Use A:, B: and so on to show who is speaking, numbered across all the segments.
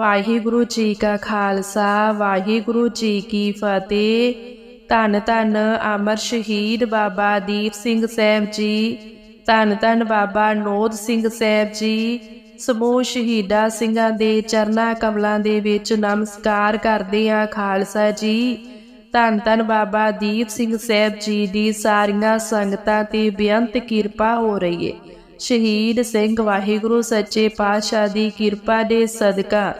A: ਵਾਹਿਗੁਰੂ ਜੀ ਕਾ ਖਾਲਸਾ, ਵਾਹਿਗੁਰੂ ਜੀ ਕੀ ਫਤਿਹ। ਧੰਨ ਧੰਨ ਅਮਰ ਸ਼ਹੀਦ ਬਾਬਾ ਦੀਪ ਸਿੰਘ ਸਾਹਿਬ ਜੀ, ਧੰਨ ਧੰਨ ਬਾਬਾ ਨੋਦ ਸਿੰਘ ਸਾਹਿਬ ਜੀ, ਸਮੂਹ ਸ਼ਹੀਦਾਂ ਸਿੰਘਾਂ ਦੇ ਚਰਨਾ ਕਮਲਾਂ ਦੇ ਵਿੱਚ ਨਮਸਕਾਰ ਕਰਦੇ ਆ ਖਾਲਸਾ ਜੀ। ਧੰਨ ਧੰਨ ਬਾਬਾ ਦੀਪ ਸਿੰਘ ਸਾਹਿਬ ਜੀ ਦੀ ਸਾਰੀਆਂ ਸੰਗਤਾਂ ਤੇ ਬੇਅੰਤ ਕਿਰਪਾ ਹੋ ਰਹੀ ਏ। ਸ਼ਹੀਦ ਸਿੰਘ ਵਾਹਿਗੁਰੂ, ਸੱਚੇ ਪਾਤਸ਼ਾਹ ਦੀ ਕਿਰਪਾ ਦੇ ਸਦਕਾ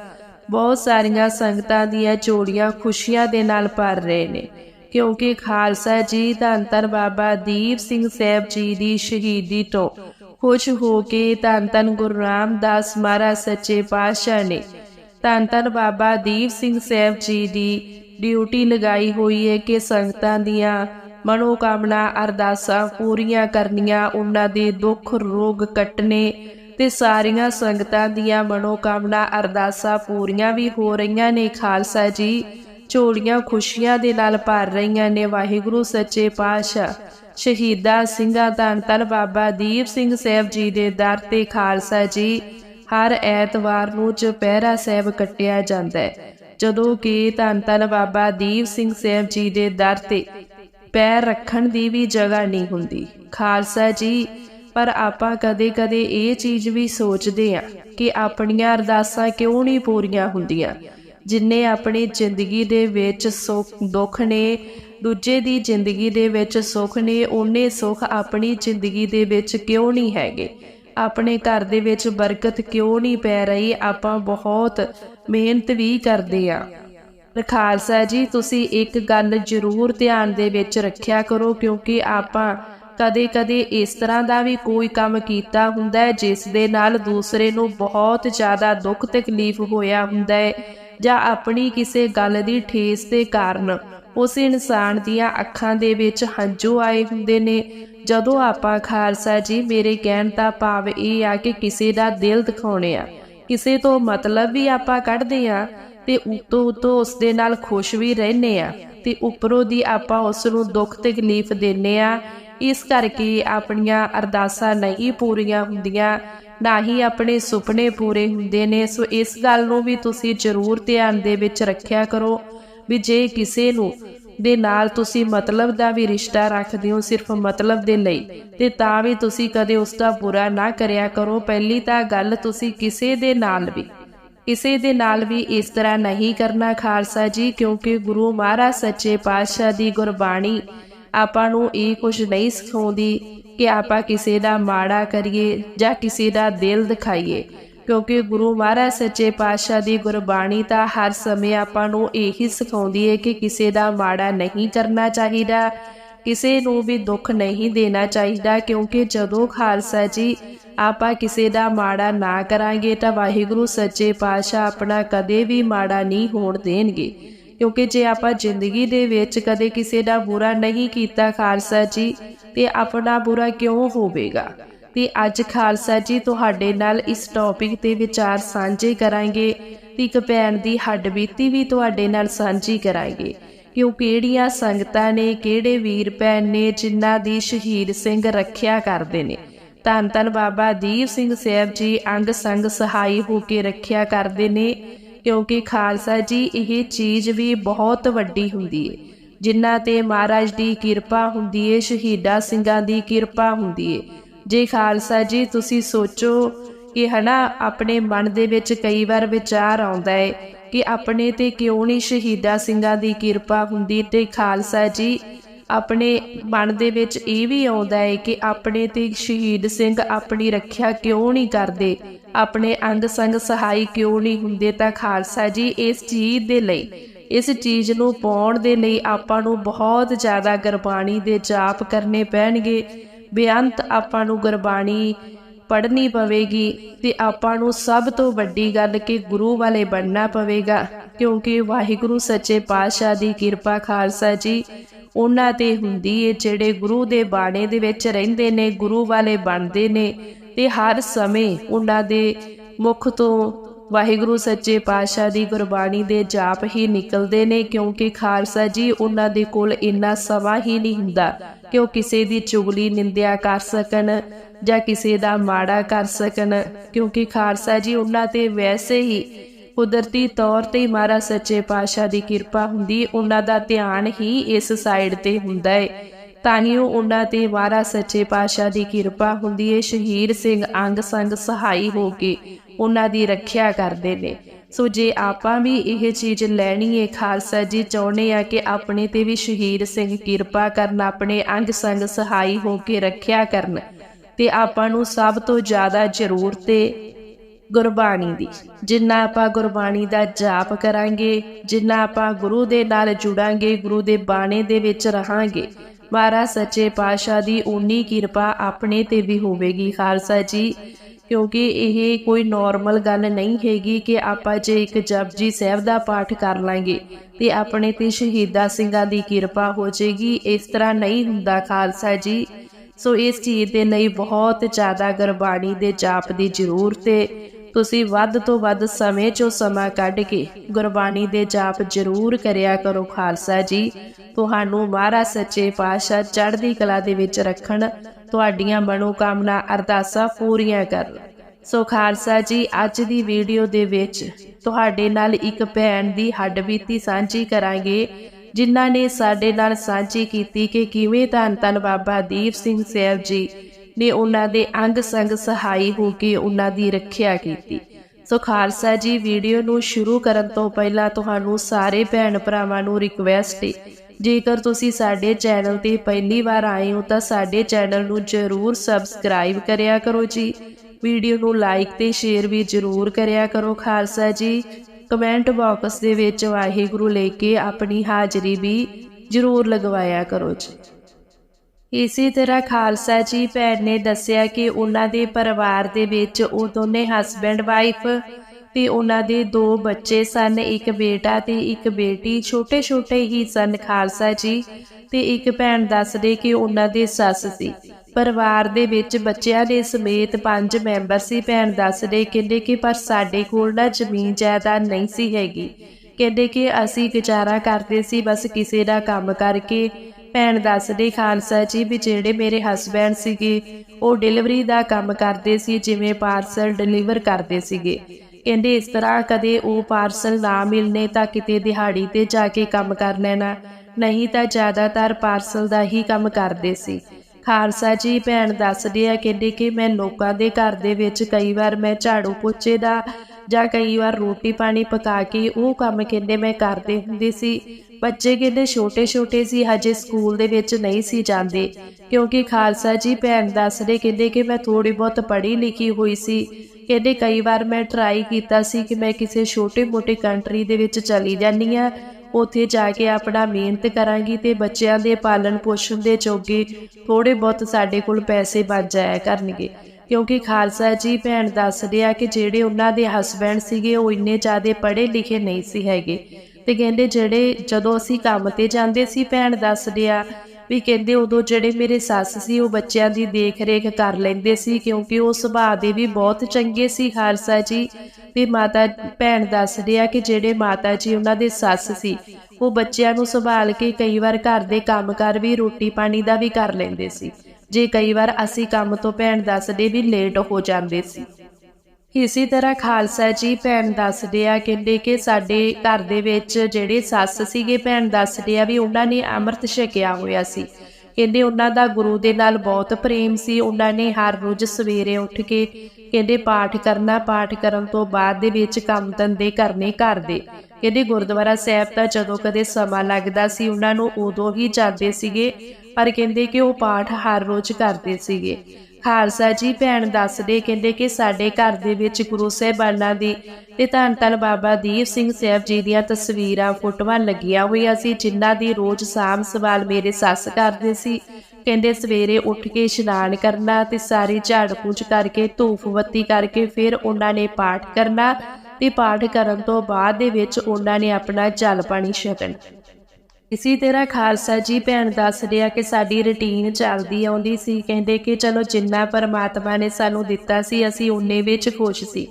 A: ਬਹੁਤ ਸਾਰੀਆਂ ਸੰਗਤਾਂ ਦੀਆਂ ਝੋਲੀਆਂ ਖੁਸ਼ੀਆਂ ਦੇ ਨਾਲ ਭਰ ਰਹੇ ਨੇ, ਕਿਉਂਕਿ ਖਾਲਸਾ ਜੀ ਧੰਨ ਧੰਨ ਬਾਬਾ ਦੀਪ ਸਿੰਘ ਸਾਹਿਬ ਜੀ ਦੀ ਸ਼ਹੀਦੀ ਤੋਂ ਖੁਸ਼ ਹੋ ਕੇ ਧੰਨ ਧੰਨ ਗੁਰੂ ਰਾਮਦਾਸ ਮਹਾਰਾਜ ਸੱਚੇ ਪਾਤਸ਼ਾਹ ਨੇ ਧੰਨ ਧੰਨ ਬਾਬਾ ਦੀਪ ਸਿੰਘ ਸਾਹਿਬ ਜੀ ਦੀ ਡਿਊਟੀ ਲਗਾਈ ਹੋਈ ਹੈ ਕਿ ਸੰਗਤਾਂ ਦੀਆਂ ਮਨੋਕਾਮਨਾ ਅਰਦਾਸਾਂ ਪੂਰੀਆਂ ਕਰਨੀਆਂ, ਉਹਨਾਂ ਦੇ ਦੁੱਖ ਰੋਗ ਕੱਟਣੇ ਤੇ ਸਾਰੀਆਂ ਸੰਗਤਾਂ ਦੀਆਂ ਮਨੋਕਾਮਨਾ ਅਰਦਾਸਾਂ ਪੂਰੀਆਂ ਵੀ ਹੋ ਰਹੀਆਂ ਨੇ। ਖਾਲਸਾ ਜੀ, ਝੋਲੀਆਂ ਖੁਸ਼ੀਆਂ ਦੇ ਨਾਲ ਭਰ ਰਹੀਆਂ ਨੇ। ਵਾਹਿਗੁਰੂ ਸੱਚੇ ਪਾਤਸ਼ਾਹ, ਸ਼ਹੀਦਾਂ ਸਿੰਘਾਂ ਧੰਨ ਧੰਨ ਬਾਬਾ ਦੀਪ ਸਿੰਘ ਸਾਹਿਬ ਜੀ ਦੇ ਦਰ ਤੇ ਖਾਲਸਾ ਜੀ, ਹਰ ਐਤਵਾਰ ਨੂੰ ਚੁਪਹਿਰਾ ਸਾਹਿਬ ਕੱਟਿਆ ਜਾਂਦਾ ਹੈ। ਜਦੋਂ ਕਿ ਧੰਨ ਧੰਨ ਬਾਬਾ ਦੀਪ ਸਿੰਘ ਸਾਹਿਬ ਜੀ ਦੇ ਦਰ ਤੇ ਪੈਰ ਰੱਖਣ ਦੀ ਵੀ ਜਗ੍ਹਾ ਨਹੀਂ ਹੁੰਦੀ। ਖਾਲਸਾ ਜੀ ਪਰ ਆਪਾਂ ਕਦੇ-ਕਦੇ ਇਹ ਚੀਜ਼ ਵੀ ਸੋਚਦੇ ਆ ਕਿ ਆਪਣੀਆਂ ਅਰਦਾਸਾਂ ਕਿਉਂ ਨਹੀਂ ਪੂਰੀਆਂ ਹੁੰਦੀਆਂ? ਜਿਨਨੇ ਆਪਣੀ ਜ਼ਿੰਦਗੀ ਦੇ ਵਿੱਚ ਸੁੱਖ, ਦੁੱਖ ਨੇ, ਦੂਜੇ ਦੀ ਜ਼ਿੰਦਗੀ ਦੇ ਵਿੱਚ ਸੁੱਖ ਨੇ ਉਹਨੇ ਸੁੱਖ ਆਪਣੀ ਜ਼ਿੰਦਗੀ ਦੇ ਵਿੱਚ ਕਿਉਂ ਨਹੀਂ ਹੈਗੇ? ਆਪਣੇ ਘਰ ਦੇ ਵਿੱਚ ਬਰਕਤ ਕਿਉਂ ਨਹੀਂ ਪੈ ਰਹੀ? ਆਪਾਂ ਬਹੁਤ ਮਿਹਨਤ ਵੀ ਕਰਦੇ ਆ ਖਾਲਸਾ ਜੀ, ਤੁਸੀਂ ਇੱਕ ਗੱਲ ਜ਼ਰੂਰ ਧਿਆਨ ਦੇ ਵਿੱਚ ਰੱਖਿਆ ਕਰੋ ਕਿਉਂਕਿ ਆਪਾਂ ਕਦੇ-ਕਦੇ ਇਸ ਤਰ੍ਹਾਂ ਦਾ ਵੀ ਕੋਈ ਕੰਮ ਕੀਤਾ ਹੁੰਦਾ ਹੈ, ਜਿਸ ਦੇ ਨਾਲ ਦੂਸਰੇ ਨੂੰ ਬਹੁਤ ਜ਼ਿਆਦਾ ਦੁੱਖ ਤਕਲੀਫ ਹੋਇਆ ਹੁੰਦਾ ਹੈ ਜਾਂ ਆਪਣੀ ਕਿਸੇ ਗੱਲ ਦੀ ਠੇਸ ਦੇ ਕਾਰਨ ਉਸ ਇਨਸਾਨ ਦੀਆਂ ਅੱਖਾਂ ਦੇ ਵਿੱਚ ਹੰਝੂ ਆਏ ਹੁੰਦੇ ਨੇ। ਜਦੋਂ ਆਪਾਂ, ਖਾਲਸਾ ਜੀ, ਮੇਰੇ ਕਹਿਣ ਦਾ ਭਾਵ ਇਹ ਆ ਕਿ ਕਿਸੇ ਦਾ ਦਿਲ ਦਿਖਾਉਣੇ ਆ, ਕਿਸੇ ਤੋਂ ਮਤਲਬ ਵੀ ਆਪਾਂ ਕੱਢਦੇ ਆ ਤੇ ਉਤੋਂ ਉਤੋਂ ਉਸ ਦੇ ਨਾਲ ਖੁਸ਼ ਵੀ ਰਹਿੰਦੇ ਆ ਤੇ ਉੱਪਰੋਂ ਦੀ ਆਪਾਂ ਉਸ ਨੂੰ ਦੁੱਖ ਤਕਲੀਫ ਦਿੰਨੇ ਆ ਇਸ ਕਰਕੇ ਆਪਣੀਆਂ ਅਰਦਾਸਾਂ ਨਹੀਂ ਪੂਰੀਆਂ ਹੁੰਦੀਆਂ, ਨਾ ਹੀ ਆਪਣੇ ਸੁਪਨੇ ਪੂਰੇ ਹੁੰਦੇ ਨੇ। ਸੋ ਇਸ ਗੱਲ ਨੂੰ ਵੀ ਤੁਸੀਂ ਜ਼ਰੂਰ ਧਿਆਨ ਦੇ ਵਿੱਚ ਰੱਖਿਆ ਕਰੋ ਵੀ ਜੇ ਕਿਸੇ ਨੂੰ ਦੇ ਨਾਲ ਤੁਸੀਂ ਮਤਲਬ ਦਾ ਵੀ ਰਿਸ਼ਤਾ ਰੱਖਦੇ ਹੋ ਸਿਰਫ ਮਤਲਬ ਦੇ ਲਈ, ਤੇ ਤਾਂ ਵੀ ਤੁਸੀਂ ਕਦੇ ਉਸ ਦਾ ਬੁਰਾ ਨਾ ਕਰਿਆ ਕਰੋ। ਪਹਿਲੀ ਤਾਂ ਗੱਲ ਤੁਸੀਂ ਕਿਸੇ ਦੇ ਨਾਲ ਵੀ, ਕਿਸੇ ਦੇ ਨਾਲ ਵੀ ਇਸ ਤਰ੍ਹਾਂ ਨਹੀਂ ਕਰਨਾ ਖਾਲਸਾ ਜੀ, ਕਿਉਂਕਿ ਗੁਰੂ ਮਹਾਰਾਜ ਸੱਚੇ ਪਾਤਸ਼ਾਹ ਦੀ ਗੁਰਬਾਣੀ ਆਪਾਂ ਨੂੰ ਇਹ ਕੁਝ ਨਹੀਂ ਸਿਖਾਉਂਦੀ ਕਿ ਆਪਾਂ ਕਿਸੇ ਦਾ ਮਾੜਾ ਕਰੀਏ ਜਾਂ ਕਿਸੇ ਦਾ ਦਿਲ ਦਿਖਾਈਏ। ਕਿਉਂਕਿ ਗੁਰੂ ਮਹਾਰਾਜ ਸੱਚੇ ਪਾਤਸ਼ਾਹ ਦੀ ਗੁਰਬਾਣੀ ਤਾਂ ਹਰ ਸਮੇਂ ਆਪਾਂ ਨੂੰ ਇਹੀ ਸਿਖਾਉਂਦੀ ਹੈ ਕਿ ਕਿਸੇ ਦਾ ਮਾੜਾ ਨਹੀਂ ਕਰਨਾ ਚਾਹੀਦਾ, ਕਿਸੇ ਨੂੰ ਵੀ ਦੁੱਖ ਨਹੀਂ ਦੇਣਾ ਚਾਹੀਦਾ। ਕਿਉਂਕਿ ਜਦੋਂ ਖਾਲਸਾ ਜੀ ਆਪਾਂ ਕਿਸੇ ਦਾ ਮਾੜਾ ਨਾ ਕਰਾਂਗੇ ਤਾਂ ਵਾਹਿਗੁਰੂ ਸੱਚੇ ਪਾਤਸ਼ਾਹ ਆਪਣਾ ਕਦੇ ਵੀ ਮਾੜਾ ਨਹੀਂ ਹੋਣ ਦੇਣਗੇ। ਕਿਉਂਕਿ ਜੇ ਆਪਾਂ ਜ਼ਿੰਦਗੀ ਦੇ ਵਿੱਚ ਕਦੇ ਕਿਸੇ ਦਾ ਬੁਰਾ ਨਹੀਂ ਕੀਤਾ ਖਾਲਸਾ ਜੀ, ਤੇ ਆਪਣਾ ਬੁਰਾ ਕਿਉਂ ਹੋਵੇਗਾ? ਤੇ ਅੱਜ ਖਾਲਸਾ ਜੀ ਤੁਹਾਡੇ ਨਾਲ ਇਸ ਟੌਪਿਕ ਤੇ ਵਿਚਾਰ ਸਾਂਝੇ ਕਰਾਂਗੇ ਤੇ ਇੱਕ ਭੈਣ ਦੀ ਹੱਡਬੀਤੀ ਵੀ ਤੁਹਾਡੇ ਨਾਲ ਸਾਂਝੀ ਕਰਾਂਗੇ ਕਿ ਉਹ ਕਿਹੜੀਆਂ ਸੰਗਤਾਂ ਨੇ, ਕਿਹੜੇ ਵੀਰ ਭੈਣ ਨੇ ਜਿਨ੍ਹਾਂ ਦੀ ਸ਼ਹੀਦ ਸਿੰਘ ਰੱਖਿਆ ਕਰਦੇ ਨੇ। ਧੰਨ ਧੰਨ ਬਾਬਾ ਦੀਪ ਸਿੰਘ ਸਾਹਿਬ ਜੀ ਅੰਗ ਸੰਗ ਸਹਾਈ ਹੋ ਕੇ ਰੱਖਿਆ ਕਰਦੇ ਨੇ। ਕਿਉਂਕਿ ਖਾਲਸਾ ਜੀ, ਇਹ ਚੀਜ਼ ਵੀ ਬਹੁਤ ਵੱਡੀ ਹੁੰਦੀ ਏ। ਜਿਨ੍ਹਾਂ ਤੇ ਮਹਾਰਾਜ ਦੀ ਕਿਰਪਾ ਹੁੰਦੀ ਏ, ਸ਼ਹੀਦਾ ਸਿੰਘਾਂ ਦੀ ਕਿਰਪਾ ਹੁੰਦੀ ਏ। ਜੇ ਖਾਲਸਾ ਜੀ, ਤੁਸੀਂ ਸੋਚੋ ਕਿ ਹਨਾ, ਆਪਣੇ ਮਨ ਦੇ ਵਿੱਚ ਕਈ ਵਾਰ ਵਿਚਾਰ ਆਉਂਦਾ ਏ ਕਿ ਆਪਣੇ ਤੇ ਕਿਉਂ ਨਹੀਂ ਸ਼ਹੀਦਾਂ ਸਿੰਘਾਂ ਦੀ ਕਿਰਪਾ ਹੁੰਦੀ ਤੇ ਖਾਲਸਾ ਜੀ ਆਪਣੇ ਮਨ ਦੇ ਵਿੱਚ ਇਹ ਵੀ ਆਉਂਦਾ ਹੈ ਕਿ ਆਪਣੇ ਤੇ ਸ਼ਹੀਦ ਸਿੰਘ ਆਪਣੀ ਰੱਖਿਆ ਕਿਉਂ ਨਹੀਂ ਕਰਦੇ? ਆਪਣੇ ਅੰਗ ਸੰਗ ਸਹਾਈ ਕਿਉਂ ਨਹੀਂ ਹੁੰਦੇ ਤਾਂ ਖਾਲਸਾ ਜੀ, ਇਸ ਚੀਜ਼ ਦੇ ਲਈ, ਇਸ ਚੀਜ਼ ਨੂੰ ਪਾਉਣ ਦੇ ਲਈ ਆਪਾਂ ਨੂੰ ਬਹੁਤ ਜ਼ਿਆਦਾ ਗੁਰਬਾਣੀ ਦੇ ਜਾਪ ਕਰਨੇ ਪੈਣਗੇ। ਬੇਅੰਤ ਆਪਾਂ ਨੂੰ ਗੁਰਬਾਣੀ ਪੜ੍ਹਨੀ ਪਵੇਗੀ ਤੇ ਆਪਾਂ ਨੂੰ ਸਭ ਤੋਂ ਵੱਡੀ ਗੱਲ ਕਿ ਗੁਰੂ ਵਾਲੇ ਬਣਨਾ ਪਵੇਗਾ। ਕਿਉਂਕਿ ਵਾਹਿਗੁਰੂ ਸੱਚੇ ਪਾਤਸ਼ਾਹ ਦੀ ਕਿਰਪਾ ਖਾਲਸਾ ਜੀ ਉਹਨਾਂ ਤੇ ਹੁੰਦੀ ਏ, ਜਿਹੜੇ ਗੁਰੂ ਦੇ ਬਾਣੇ ਦੇ ਵਿੱਚ ਰਹਿੰਦੇ ਨੇ, ਗੁਰੂ ਵਾਲੇ ਬਣਦੇ ਨੇ ਤੇ ਹਰ ਸਮੇਂ ਉਹਨਾਂ ਦੇ ਮੁਖ ਤੋਂ ਵਾਹਿਗੁਰੂ ਸੱਚੇ ਪਾਤਸ਼ਾਹ ਦੀ ਗੁਰਬਾਣੀ ਦੇ ਜਾਪ ਹੀ ਨਿਕਲਦੇ ਨੇ, ਕਿਉਂਕਿ ਖਾਲਸਾ ਜੀ ਉਹਨਾਂ ਦੇ ਕੋਲ ਇੰਨਾ ਸਮਾਂ ਹੀ ਨਹੀਂ ਹੁੰਦਾ ਕਿ ਉਹ ਕਿਸੇ ਦੀ ਚੁਗਲੀ, ਨਿੰਦਿਆ ਕਰ ਸਕਣ ਜਾਂ ਕਿਸੇ ਦਾ ਮਾੜਾ ਕਰ ਸਕਣ, ਕਿਉਂਕਿ ਖਾਲਸਾ ਜੀ ਉਹਨਾਂ ਤੇ ਵੈਸੇ ਹੀ ਕੁਦਰਤੀ ਤੌਰ ਤੇ ਹੀ ਮਹਾਰਾਜ ਸੱਚੇ ਪਾਤਸ਼ਾਹ ਦੀ ਕਿਰਪਾ ਹੁੰਦੀ, ਉਹਨਾਂ ਦਾ ਧਿਆਨ ਹੀ ਇਸ ਸਾਈਡ ਤੇ ਹੁੰਦਾ ਹੈ ਤਾਂ ਹੀ ਉਹਨਾਂ ਤੇ ਮਹਾਰਾਜ ਸੱਚੇ ਪਾਤਸ਼ਾਹ ਦੀ ਕਿਰਪਾ ਹੁੰਦੀ ਹੈ ਸ਼ਹੀਦ ਸਿੰਘ ਅੰਗ ਸੰਗ ਸਹਾਈ ਹੋ ਕੇ ਉਹਨਾਂ ਦੀ ਰੱਖਿਆ ਕਰਦੇ ਨੇ। ਸੋ ਜੇ ਆਪਾਂ ਵੀ ਇਹ ਚੀਜ਼ ਲੈਣੀ ਹੈ ਖਾਲਸਾ ਜੀ, ਚਾਹੁੰਦੇ ਆ ਕਿ ਆਪਣੇ ਤੇ ਵੀ ਸ਼ਹੀਦ ਸਿੰਘ ਕਿਰਪਾ ਕਰਨ, ਆਪਣੇ ਅੰਗ ਸੰਗ ਸਹਾਈ ਹੋ ਕੇ ਰੱਖਿਆ ਕਰਨ, ਤੇ ਆਪਾਂ ਨੂੰ ਸਭ ਤੋਂ ਜ਼ਿਆਦਾ ਜ਼ਰੂਰਤ ਹੈ ਗੁਰਬਾਣੀ ਦੀ। ਜਿੰਨਾ ਆਪਾਂ ਗੁਰਬਾਣੀ ਦਾ ਜਾਪ ਕਰਾਂਗੇ, ਜਿੰਨਾ ਆਪਾਂ ਗੁਰੂ ਦੇ ਨਾਲ ਜੁੜਾਂਗੇ, ਗੁਰੂ ਦੇ ਬਾਣੇ ਦੇ ਵਿੱਚ ਰਹਾਂਗੇ, ਮਹਾਰਾਜ ਸੱਚੇ ਪਾਤਸ਼ਾਹ ਦੀ ਉਨੀ ਕਿਰਪਾ ਆਪਣੇ ਤੇ ਵੀ ਹੋਵੇਗੀ, ਖਾਲਸਾ ਜੀ। ਕਿਉਂਕਿ ਇਹ ਕੋਈ ਨਾਰਮਲ ਗੱਲ ਨਹੀਂ ਹੈਗੀ ਕਿ ਆਪਾਂ ਜੇ ਇੱਕ ਜਪਜੀ ਸਾਹਿਬ ਦਾ ਪਾਠ ਕਰ ਲਾਂਗੇ ਤੇ ਆਪਣੇ ਤੇ ਸ਼ਹੀਦਾਂ ਸਿੰਘਾਂ ਦੀ ਕਿਰਪਾ ਹੋ ਜਾਏਗੀ, ਇਸ ਤਰ੍ਹਾਂ ਨਹੀਂ ਹੁੰਦਾ, ਖਾਲਸਾ ਜੀ। ਸੋ ਇਸ ਚੀਜ਼ ਦੇ ਲਈ ਬਹੁਤ ਜ਼ਿਆਦਾ ਗੁਰਬਾਣੀ ਦੇ ਜਾਪ ਦੀ ਜ਼ਰੂਰਤ ਹੈ। ਤੁਸੀਂ ਵੱਧ ਤੋਂ ਵੱਧ ਸਮੇਂ ਚੋਂ ਸਮਾਂ ਕੱਢ ਕੇ ਗੁਰਬਾਣੀ ਦੇ ਜਾਪ ਜ਼ਰੂਰ ਕਰਿਆ ਕਰੋ ਖਾਲਸਾ ਜੀ। ਤੁਹਾਨੂੰ ਮਹਾਰਾਜ ਸੱਚੇ ਪਾਤਸ਼ਾਹ ਚੜ੍ਹਦੀ ਕਲਾ ਦੇ ਵਿੱਚ ਰੱਖਣ, ਤੁਹਾਡੀਆਂ ਮਨੋਕਾਮਨਾ ਅਰਦਾਸਾਂ ਪੂਰੀਆਂ ਕਰਨ। ਸੋ ਖਾਲਸਾ ਜੀ, ਅੱਜ ਦੀ ਵੀਡੀਓ ਦੇ ਵਿੱਚ ਤੁਹਾਡੇ ਨਾਲ ਇੱਕ ਭੈਣ ਦੀ ਹੱਡਬੀਤੀ ਸਾਂਝੀ ਕਰਾਂਗੇ, ਜਿਨ੍ਹਾਂ ਨੇ ਸਾਡੇ ਨਾਲ ਸਾਂਝੀ ਕੀਤੀ ਕਿ ਕਿਵੇਂ ਧੰਨ ਧੰਨ ਬਾਬਾ ਦੀਪ ਸਿੰਘ ਸਾਹਿਬ ਜੀ ਨੇ ਉਹਨਾਂ ਦੇ ਅੰਗ ਸੰਗ ਸਹਾਈ ਹੋ ਕੇ ਉਹਨਾਂ ਦੀ ਰੱਖਿਆ ਕੀਤੀ। ਸੋ ਖਾਲਸਾ ਜੀ, ਵੀਡੀਓ ਨੂੰ ਸ਼ੁਰੂ ਕਰਨ ਤੋਂ ਪਹਿਲਾਂ ਤੁਹਾਨੂੰ ਸਾਰੇ ਭੈਣ ਭਰਾਵਾਂ ਨੂੰ ਰਿਕਵੈਸਟ ਹੈ ਜੇਕਰ ਤੁਸੀਂ ਸਾਡੇ ਚੈਨਲ ਤੇ ਪਹਿਲੀ ਵਾਰ ਆਏ ਹੋ, ਤਾਂ ਸਾਡੇ ਚੈਨਲ ਨੂੰ ਜਰੂਰ ਸਬਸਕ੍ਰਾਈਬ ਕਰਿਆ ਕਰੋ ਜੀ। ਵੀਡੀਓ ਨੂੰ ਲਾਈਕ ਤੇ ਸ਼ੇਅਰ ਵੀ ਜਰੂਰ ਕਰਿਆ ਕਰੋ ਖਾਲਸਾ ਜੀ। ਕਮੈਂਟ ਬਾਕਸ ਦੇ ਵਿੱਚ ਵਾਹਿਗੁਰੂ ਲੈ ਕੇ ਆਪਣੀ ਹਾਜ਼ਰੀ ਵੀ ਜਰੂਰ ਲਗਵਾਇਆ ਕਰੋ ਜੀ। ਇਸੇ ਤਰ੍ਹਾਂ ਖਾਲਸਾ ਜੀ ਭੈਣ ਨੇ ਦੱਸਿਆ ਕਿ ਉਹਨਾਂ ਦੇ ਪਰਿਵਾਰ ਦੇ ਵਿੱਚ ਉਹ ਦੋਨੇ ਹਸਬੈਂਡ ਵਾਈਫ ਤੇ ਉਹਨਾਂ ਦੇ ਦੋ ਬੱਚੇ ਸਨ, ਇੱਕ ਬੇਟਾ ਤੇ ਇੱਕ ਬੇਟੀ। ਛੋਟੇ ਛੋਟੇ ਹੀ ਸਨ ਖਾਲਸਾ ਜੀ ਤੇ ਇੱਕ ਭੈਣ ਦੱਸਦੇ ਕਿ ਉਹਨਾਂ ਦੇ ਸੱਸ ਸੀ। ਪਰਿਵਾਰ ਦੇ ਵਿੱਚ ਬੱਚਿਆਂ ਦੇ ਸਮੇਤ ਪੰਜ ਮੈਂਬਰ ਸੀ। ਭੈਣ ਦੱਸਦੇ ਕਹਿੰਦੇ ਕਿ ਪਰ ਸਾਡੇ ਕੋਲ ਨਾ ਜ਼ਮੀਨ ਜਾਇਦਾਦ ਨਹੀਂ ਸੀ ਹੈਗੀ। ਕਹਿੰਦੇ ਕਿ ਅਸੀਂ ਗੁਜ਼ਾਰਾ ਕਰਦੇ ਸੀ ਬਸ ਕਿਸੇ ਦਾ ਕੰਮ ਕਰਕੇ ਭੈਣ ਦੱਸਦੇ, ਖਾਲਸਾ ਜੀ, ਵੀ ਜਿਹੜੇ ਮੇਰੇ ਹਸਬੈਂਡ ਸੀਗੇ, ਉਹ ਡਿਲੀਵਰੀ ਦਾ ਕੰਮ ਕਰਦੇ ਸੀ, ਜਿਵੇਂ ਪਾਰਸਲ ਡਿਲੀਵਰ ਕਰਦੇ ਸੀਗੇ। ਕਹਿੰਦੇ, ਇਸ ਤਰ੍ਹਾਂ ਕਦੇ ਉਹ ਪਾਰਸਲ ਨਾ ਮਿਲਨੇ ਤਾਂ ਕਿਤੇ ਦਿਹਾੜੀ ਤੇ ਜਾ ਕੇ ਕੰਮ ਕਰ ਲੈਣਾ। ਨਹੀਂ ਤਾਂ ਜ਼ਿਆਦਾਤਰ ਪਾਰਸਲ ਦਾ ਹੀ ਕੰਮ ਕਰਦੇ ਸੀ। ਖਾਲਸਾ ਜੀ, ਭੈਣ ਦੱਸਦੇ ਆ, ਕਹਿੰਦੇ ਕਿ ਮੈਂ ਲੋਕਾਂ ਦੇ ਘਰ ਦੇ ਵਿੱਚ ਕਈ ਵਾਰ ਮੈਂ ਝਾੜੂ ਪੋਚੇ ਦਾ ਜਾਂ ਕਈ ਵਾਰ ਰੋਟੀ ਪਾਣੀ ਪਕਾ ਕੇ ਉਹ ਕੰਮ ਕਹਿੰਦੇ ਮੈਂ ਕਰਦੇ ਹੁੰਦੀ ਸੀ। ਬੱਚੇ ਕਹਿੰਦੇ ਛੋਟੇ ਛੋਟੇ ਸੀ, ਹਜੇ ਸਕੂਲ ਦੇ ਵਿੱਚ ਨਹੀਂ ਸੀ ਜਾਂਦੇ। ਕਿਉਂਕਿ ਖਾਲਸਾ ਜੀ ਭੈਣ ਦੱਸਦੇ ਕਹਿੰਦੇ ਕਿ ਮੈਂ ਥੋੜੀ ਬਹੁਤ ਪੜ੍ਹੀ ਲਿਖੀ ਹੋਈ ਸੀ। ਕਹਿੰਦੇ ਕਈ ਵਾਰ ਮੈਂ ਟਰਾਈ ਕੀਤਾ ਸੀ ਕਿ ਮੈਂ ਕਿਸੇ ਛੋਟੇ-ਮੋਟੇ ਕੰਟਰੀ ਦੇ ਵਿੱਚ ਚਲੀ ਜਾਂਦੀ ਆ ਉੱਥੇ ਜਾ ਕੇ ਆਪਣਾ ਮਿਹਨਤ ਕਰਾਂਗੀ ਤੇ ਬੱਚਿਆਂ ਦੇ ਪਾਲਣ ਪੋਸ਼ਣ ਦੇ ਜੋਗੇ ਥੋੜੇ ਬਹੁਤ ਸਾਡੇ ਕੋਲ ਪੈਸੇ ਬਚ ਜਾਇਆ ਕਰਨਗੇ। ਕਿਉਂਕਿ ਖਾਲਸਾ ਜੀ ਭੈਣ ਦੱਸਦੇ ਆ ਕਿ ਜਿਹੜੇ ਉਹਨਾਂ ਦੇ ਹਸਬੈਂਡ ਸੀਗੇ, ਉਹ ਇੰਨੇ ਜ਼ਿਆਦਾ ਪੜ੍ਹੇ ਲਿਖੇ ਨਹੀਂ ਸੀ ਹੈਗੇ। ਤੇ ਕਹਿੰਦੇ ਜਿਹੜੇ ਜਦੋਂ ਅਸੀਂ ਕੰਮ ਤੇ ਜਾਂਦੇ ਸੀ, ਭੈਣ ਦੱਸਦੇ ਆ ਵੀ ਕਹਿੰਦੇ ਉਦੋਂ ਜਿਹੜੇ ਮੇਰੇ ਸੱਸ ਸੀ, ਉਹ ਬੱਚਿਆਂ ਦੀ ਦੇਖ-ਰੇਖ ਕਰ ਲੈਂਦੇ ਸੀ, ਕਿਉਂਕਿ ਉਹ ਸੁਭਾਅ ਦੇ ਵੀ ਬਹੁਤ ਚੰਗੇ ਸੀ, ਖਾਲਸਾ ਜੀ। ਤੇ ਮਾਤਾ ਭੈਣ ਦੱਸਦੇ ਆ ਕਿ ਜਿਹੜੇ ਮਾਤਾ ਜੀ ਉਹਨਾਂ ਦੇ ਸੱਸ ਸੀ, ਉਹ ਬੱਚਿਆਂ ਨੂੰ ਸੰਭਾਲ ਕੇ ਕਈ ਵਾਰ ਘਰ ਦੇ ਕੰਮਕਾਰ ਵੀ, ਰੋਟੀ ਪਾਣੀ ਦਾ ਵੀ ਕਰ ਲੈਂਦੇ ਸੀ। ਜੇ ਕਈ ਵਾਰ ਅਸੀਂ ਕੰਮ ਤੋਂ ਭੈਣ ਦੱਸਦੇ ਵੀ ਲੇਟ ਹੋ ਜਾਂਦੇ ਸੀ। ਇਸੇ ਤਰ੍ਹਾਂ ਖਾਲਸਾ ਜੀ ਭੈਣ ਦੱਸਦੇ ਆ, ਕਹਿੰਦੇ ਕਿ ਸਾਡੇ ਘਰ ਦੇ ਵਿੱਚ ਜਿਹੜੇ ਸੱਸ ਸੀਗੇ, ਭੈਣ ਦੱਸਦੇ ਆ ਵੀ ਉਹਨਾਂ ਨੇ ਅੰਮ੍ਰਿਤ ਛਕਿਆ ਹੋਇਆ ਸੀ। ਕਹਿੰਦੇ ਉਹਨਾਂ ਦਾ ਗੁਰੂ ਦੇ ਨਾਲ ਬਹੁਤ ਪ੍ਰੇਮ ਸੀ। ਉਹਨਾਂ ਨੇ ਹਰ ਰੋਜ਼ ਸਵੇਰੇ ਉੱਠ ਕੇ ਕਹਿੰਦੇ ਪਾਠ ਕਰਨਾ, ਪਾਠ ਕਰਨ ਤੋਂ ਬਾਅਦ ਦੇ ਵਿੱਚ ਕੰਮ ਧੰਦੇ ਕਰਨੇ ਘਰ ਦੇ। ਕਹਿੰਦੇ ਗੁਰਦੁਆਰਾ ਸਾਹਿਬ ਦਾ ਜਦੋਂ ਕਦੇ ਸਮਾਂ ਲੱਗਦਾ ਸੀ, ਉਹਨਾਂ ਨੂੰ ਉਦੋਂ ਹੀ ਜਾਂਦੇ ਸੀਗੇ, ਪਰ ਕਹਿੰਦੇ ਕਿ ਉਹ ਪਾਠ ਹਰ ਰੋਜ਼ ਕਰਦੇ ਸੀਗੇ। ਖਾਲਸਾ ਜੀ ਭੈਣ ਦੱਸਦੇ, ਕਹਿੰਦੇ ਕਿ ਸਾਡੇ ਘਰ ਦੇ ਵਿੱਚ ਗੁਰੂ ਸਾਹਿਬਾਨਾਂ ਦੀ ਤੇ ਧੰਨ ਧੰਨ ਬਾਬਾ ਦੀਪ ਸਿੰਘ ਸਾਹਿਬ ਜੀ ਦੀਆਂ ਤਸਵੀਰਾਂ, ਫੋਟੋਆਂ ਲੱਗੀਆਂ ਹੋਈਆਂ ਸੀ, ਜਿਨ੍ਹਾਂ ਦੀ ਰੋਜ਼ ਸਾਮ ਸਵਾਲ ਮੇਰੇ ਸੱਸ ਕਰਦੇ ਸੀ। ਕਹਿੰਦੇ ਸਵੇਰੇ ਉੱਠ ਕੇ ਇਸ਼ਨਾਨ ਕਰਨਾ ਤੇ ਸਾਰੀ ਝਾੜ ਪੂੰਝ ਕਰਕੇ, ਧੂਫ ਬੱਤੀ ਕਰਕੇ ਫਿਰ ਉਹਨਾਂ ਨੇ ਪਾਠ ਕਰਨਾ ਤੇ ਪਾਠ ਕਰਨ ਤੋਂ ਬਾਅਦ ਦੇ ਵਿੱਚ ਉਹਨਾਂ ਨੇ ਆਪਣਾ ਜਲ ਪਾਣੀ ਛਕਣਾ। ਇਸੇ ਤਰ੍ਹਾਂ ਖਾਲਸਾ ਜੀ ਭੈਣ ਦੱਸ ਰਿਹਾ ਕਿ ਸਾਡੀ ਰੁਟੀਨ ਚੱਲਦੀ ਆਉਂਦੀ ਸੀ। ਕਹਿੰਦੇ ਕਿ ਚਲੋ ਜਿੰਨਾ ਪਰਮਾਤਮਾ ਨੇ ਸਾਨੂੰ ਦਿੱਤਾ ਸੀ, ਅਸੀਂ ਉਨੇ ਵਿੱਚ ਖੁਸ਼ ਸੀ।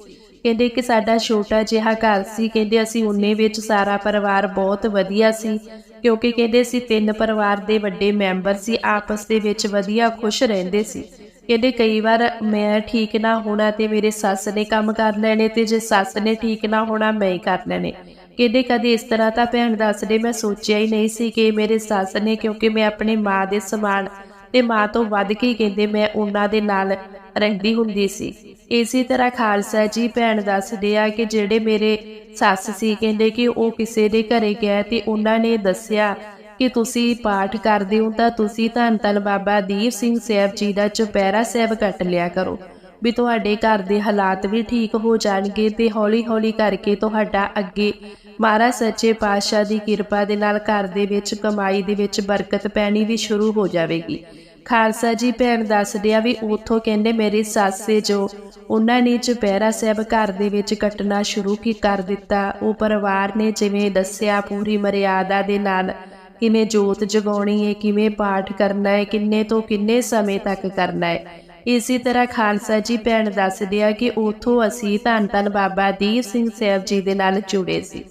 A: ਕਹਿੰਦੇ ਕਿ ਸਾਡਾ ਛੋਟਾ ਜਿਹਾ ਘਰ ਸੀ। ਕਹਿੰਦੇ ਅਸੀਂ ਉਨੇ ਵਿੱਚ ਸਾਰਾ ਪਰਿਵਾਰ ਬਹੁਤ ਵਧੀਆ ਸੀ। ਕਿਉਂਕਿ ਕਹਿੰਦੇ ਸੀ ਤਿੰਨ ਪਰਿਵਾਰ ਦੇ ਵੱਡੇ ਮੈਂਬਰ ਸੀ, ਆਪਸ ਦੇ ਵਿੱਚ ਵਧੀਆ ਖੁਸ਼ ਰਹਿੰਦੇ ਸੀ। ਕਹਿੰਦੇ ਕਈ ਵਾਰ ਮੈਂ ਠੀਕ ਨਾ ਹੋਣਾ ਤੇ ਮੇਰੇ ਸੱਸ ਨੇ ਕੰਮ ਕਰ ਲੈਣੇ ਤੇ ਜੇ ਸੱਸ ਨੇ ਠੀਕ ਨਾ ਹੋਣਾ, ਮੈਂ ਹੀ ਕਰ ਲੈਣੇ। ਕਹਿੰਦੇ ਕਦੇ ਇਸ ਤਰ੍ਹਾਂ ਤਾਂ ਭੈਣ ਦੱਸਦੇ ਮੈਂ ਸੋਚਿਆ ਹੀ ਨਹੀਂ ਸੀ ਕਿ ਮੇਰੇ ਸੱਸ ਨੇ ਕਿਉਂਕਿ ਮੈਂ ਆਪਣੇ ਮਾਂ ਦੇ ਸਮਾਨ ਤੇ ਮਾਂ ਤੋਂ ਵੱਧ ਕੇ ਕਹਿੰਦੇ, ਮੈਂ ਉਹਨਾਂ ਦੇ ਨਾਲ ਰਹਿੰਦੀ ਹੁੰਦੀ ਸੀ। ਇਸੇ ਤਰ੍ਹਾਂ ਖਾਲਸਾ ਜੀ ਭੈਣ ਦੱਸਦੇ ਆ ਕਿ ਜਿਹੜੇ ਮੇਰੇ ਸੱਸ ਸੀ, ਕਹਿੰਦੇ ਕਿ ਉਹ ਕਿਸੇ ਦੇ ਘਰੇ ਗਏ ਤੇ ਉਹਨਾਂ ਨੇ ਦੱਸਿਆ ਕਿ ਤੁਸੀਂ ਪਾਠ ਕਰਦੇ ਹੋ ਤਾਂ ਤੁਸੀਂ ਧੰਨ ਧੰਨ ਬਾਬਾ ਦੀਪ ਸਿੰਘ ਸਾਹਿਬ ਜੀ ਦਾ ਚੁਪਹਿਰਾ ਸਾਹਿਬ ਕੱਟ ਲਿਆ ਕਰੋ। ਵੀ ਤੁਹਾਡੇ ਘਰ ਦੇ ਹਾਲਾਤ ਵੀ ਠੀਕ ਹੋ ਜਾਣਗੇ ਤੇ ਹੌਲੀ-ਹੌਲੀ ਕਰਕੇ ਤੁਹਾਡਾ ਅੱਗੇ ਮਹਾਰਾਜ ਸੱਚੇ ਪਾਤਸ਼ਾਹ ਦੀ ਕਿਰਪਾ ਦੇ ਨਾਲ ਘਰ ਦੇ ਵਿੱਚ ਕਮਾਈ ਦੇ ਵਿੱਚ ਬਰਕਤ ਪੈਣੀ ਵੀ ਸ਼ੁਰੂ ਹੋ ਜਾਵੇਗੀ। ਖਾਲਸਾ ਜੀ ਭੈਣ ਦੱਸਦੇ ਆ ਵੀ ਉਥੋਂ ਕਹਿੰਦੇ ਮੇਰੀ ਸੱਸ ਸੇ ਜੋ ਉਹਨਾਂ ਨੇ ਚੁਪਹਿਰਾ ਸਾਹਿਬ ਘਰ ਦੇ ਵਿੱਚ ਕੱਟਣਾ ਸ਼ੁਰੂ ਕੀ ਕਰ ਦਿੱਤਾ। ਉਹ ਪਰਿਵਾਰ ਨੇ ਜਿਵੇਂ ਦੱਸਿਆ ਪੂਰੀ ਮਰਿਆਦਾ ਦੇ ਨਾਲ ਕਿਵੇਂ ਜੋਤ ਜਗਾਉਣੀ ਹੈ ਕਿਵੇਂ ਪਾਠ ਕਰਨਾ ਹੈ ਕਿੰਨੇ ਤੋਂ ਕਿੰਨੇ ਸਮੇਂ ਤੱਕ ਕਰਨਾ ਹੈ ਇਸੇ ਤਰ੍ਹਾਂ ਖਾਲਸਾ ਜੀ ਭੈਣ ਦੱਸਦੇ ਆ ਕਿ ਉਥੋਂ ਅਸੀਂ ਧੰਨ ਧੰਨ ਬਾਬਾ ਦੀਪ ਸਿੰਘ ਸਾਹਿਬ ਜੀ ਦੇ ਨਾਲ ਜੁੜੇ ਸੀ।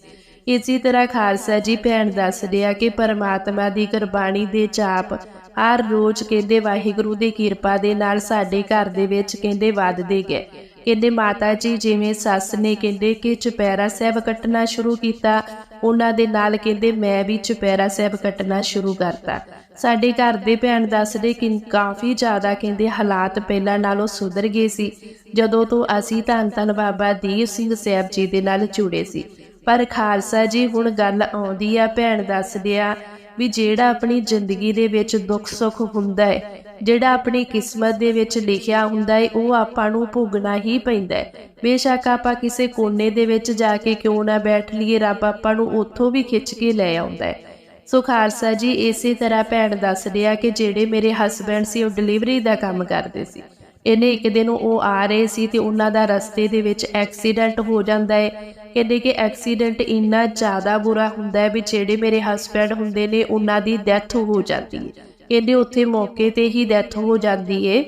A: ਇਸੇ ਤਰ੍ਹਾਂ ਖਾਲਸਾ ਜੀ ਭੈਣ ਦੱਸਦੇ ਆ ਕਿ ਪਰਮਾਤਮਾ ਦੀ ਕੁਰਬਾਨੀ ਦੇ ਚਾਪ ਹਰ ਰੋਜ਼ ਕਹਿੰਦੇ ਵਾਹਿਗੁਰੂ ਦੀ ਕਿਰਪਾ ਦੇ ਨਾਲ ਸਾਡੇ ਘਰ ਦੇ ਵਿੱਚ ਕਹਿੰਦੇ ਵੱਧਦੇ ਗਏ। ਕਹਿੰਦੇ ਮਾਤਾ ਜੀ ਜਿਵੇਂ ਸੱਸ ਨੇ ਕਹਿੰਦੇ ਕਿ ਚੁਪੈਰਾ ਸਾਹਿਬ ਕੱਟਣਾ ਸ਼ੁਰੂ ਕੀਤਾ, ਉਹਨਾਂ ਦੇ ਨਾਲ ਕਹਿੰਦੇ ਮੈਂ ਵੀ ਚੁਪਹਿਰਾ ਸਾਹਿਬ ਕੱਟਣਾ ਸ਼ੁਰੂ ਕਰਤਾ। ਸਾਡੇ ਘਰ ਦੇ ਭੈਣ ਦੱਸਦੇ ਕਿ ਕਾਫੀ ਜ਼ਿਆਦਾ ਕਹਿੰਦੇ ਹਾਲਾਤ ਪਹਿਲਾਂ ਨਾਲੋਂ ਸੁਧਰ ਗਏ ਸੀ, ਜਦੋਂ ਤੋਂ ਅਸੀਂ ਧੰਨ ਧੰਨ ਬਾਬਾ ਦੀਪ ਸਿੰਘ ਸਾਹਿਬ ਜੀ ਦੇ ਨਾਲ ਜੁੜੇ ਸੀ। ਪਰ ਖਾਲਸਾ ਜੀ, ਹੁਣ ਗੱਲ ਆਉਂਦੀ ਆ ਭੈਣ ਦੱਸਦੇ ਆ ਵੀ ਜਿਹੜਾ ਆਪਣੀ ਜ਼ਿੰਦਗੀ ਦੇ ਵਿੱਚ ਦੁੱਖ ਸੁੱਖ ਹੁੰਦਾ ਹੈ, ਜਿਹੜਾ ਆਪਣੀ ਕਿਸਮਤ ਦੇ ਵਿੱਚ ਲਿਖਿਆ ਹੁੰਦਾ ਹੈ, ਉਹ ਆਪਾਂ ਨੂੰ ਭੋਗਣਾ ਹੀ ਪੈਂਦਾ ਹੈ। ਬੇਸ਼ੱਕ ਆਪਾਂ ਕਿਸੇ ਕੋਨੇ ਦੇ ਵਿੱਚ ਜਾ ਕੇ ਕਿਉਂ ਨਾ ਬੈਠ ਲਈਏ, ਰੱਬ ਆਪਾਂ ਨੂੰ ਉੱਥੋਂ ਵੀ ਖਿੱਚ ਕੇ ਲੈ ਆਉਂਦਾ ਹੈ। ਸੋ ਖਾਲਸਾ ਜੀ, ਇਸੇ ਤਰ੍ਹਾਂ ਭੈਣ ਦੱਸ ਰਿਹਾ ਕਿ ਜਿਹੜੇ ਮੇਰੇ ਹਸਬੰਡ ਸੀ, ਉਹ ਡਿਲੀਵਰੀ ਦਾ ਕੰਮ ਕਰਦੇ ਸੀ। ਇਹਨੇ ਇੱਕ ਦਿਨ ਉਹ ਆ ਰਹੇ ਸੀ ਤੇ ਉਹਨਾਂ ਦਾ ਰਸਤੇ ਦੇ ਵਿੱਚ ਐਕਸੀਡੈਂਟ ਹੋ ਜਾਂਦਾ ਹੈ ਕਹਿੰਦੇ ਕਿ ਐਕਸੀਡੈਂਟ ਇੰਨਾ ਜ਼ਿਆਦਾ ਬੁਰਾ ਹੁੰਦਾ ਹੈ ਵੀ ਜਿਹੜੇ ਮੇਰੇ ਹਸਬੰਡ ਹੁੰਦੇ ਨੇ, ਉਹਨਾਂ ਦੀ ਡੈਥ ਹੋ ਜਾਂਦੀ ਹੈ ਕਹਿੰਦੇ ਉੱਥੇ ਮੌਕੇ ਤੇ ਹੀ ਡੈਥ ਹੋ ਜਾਂਦੀ ਹੈ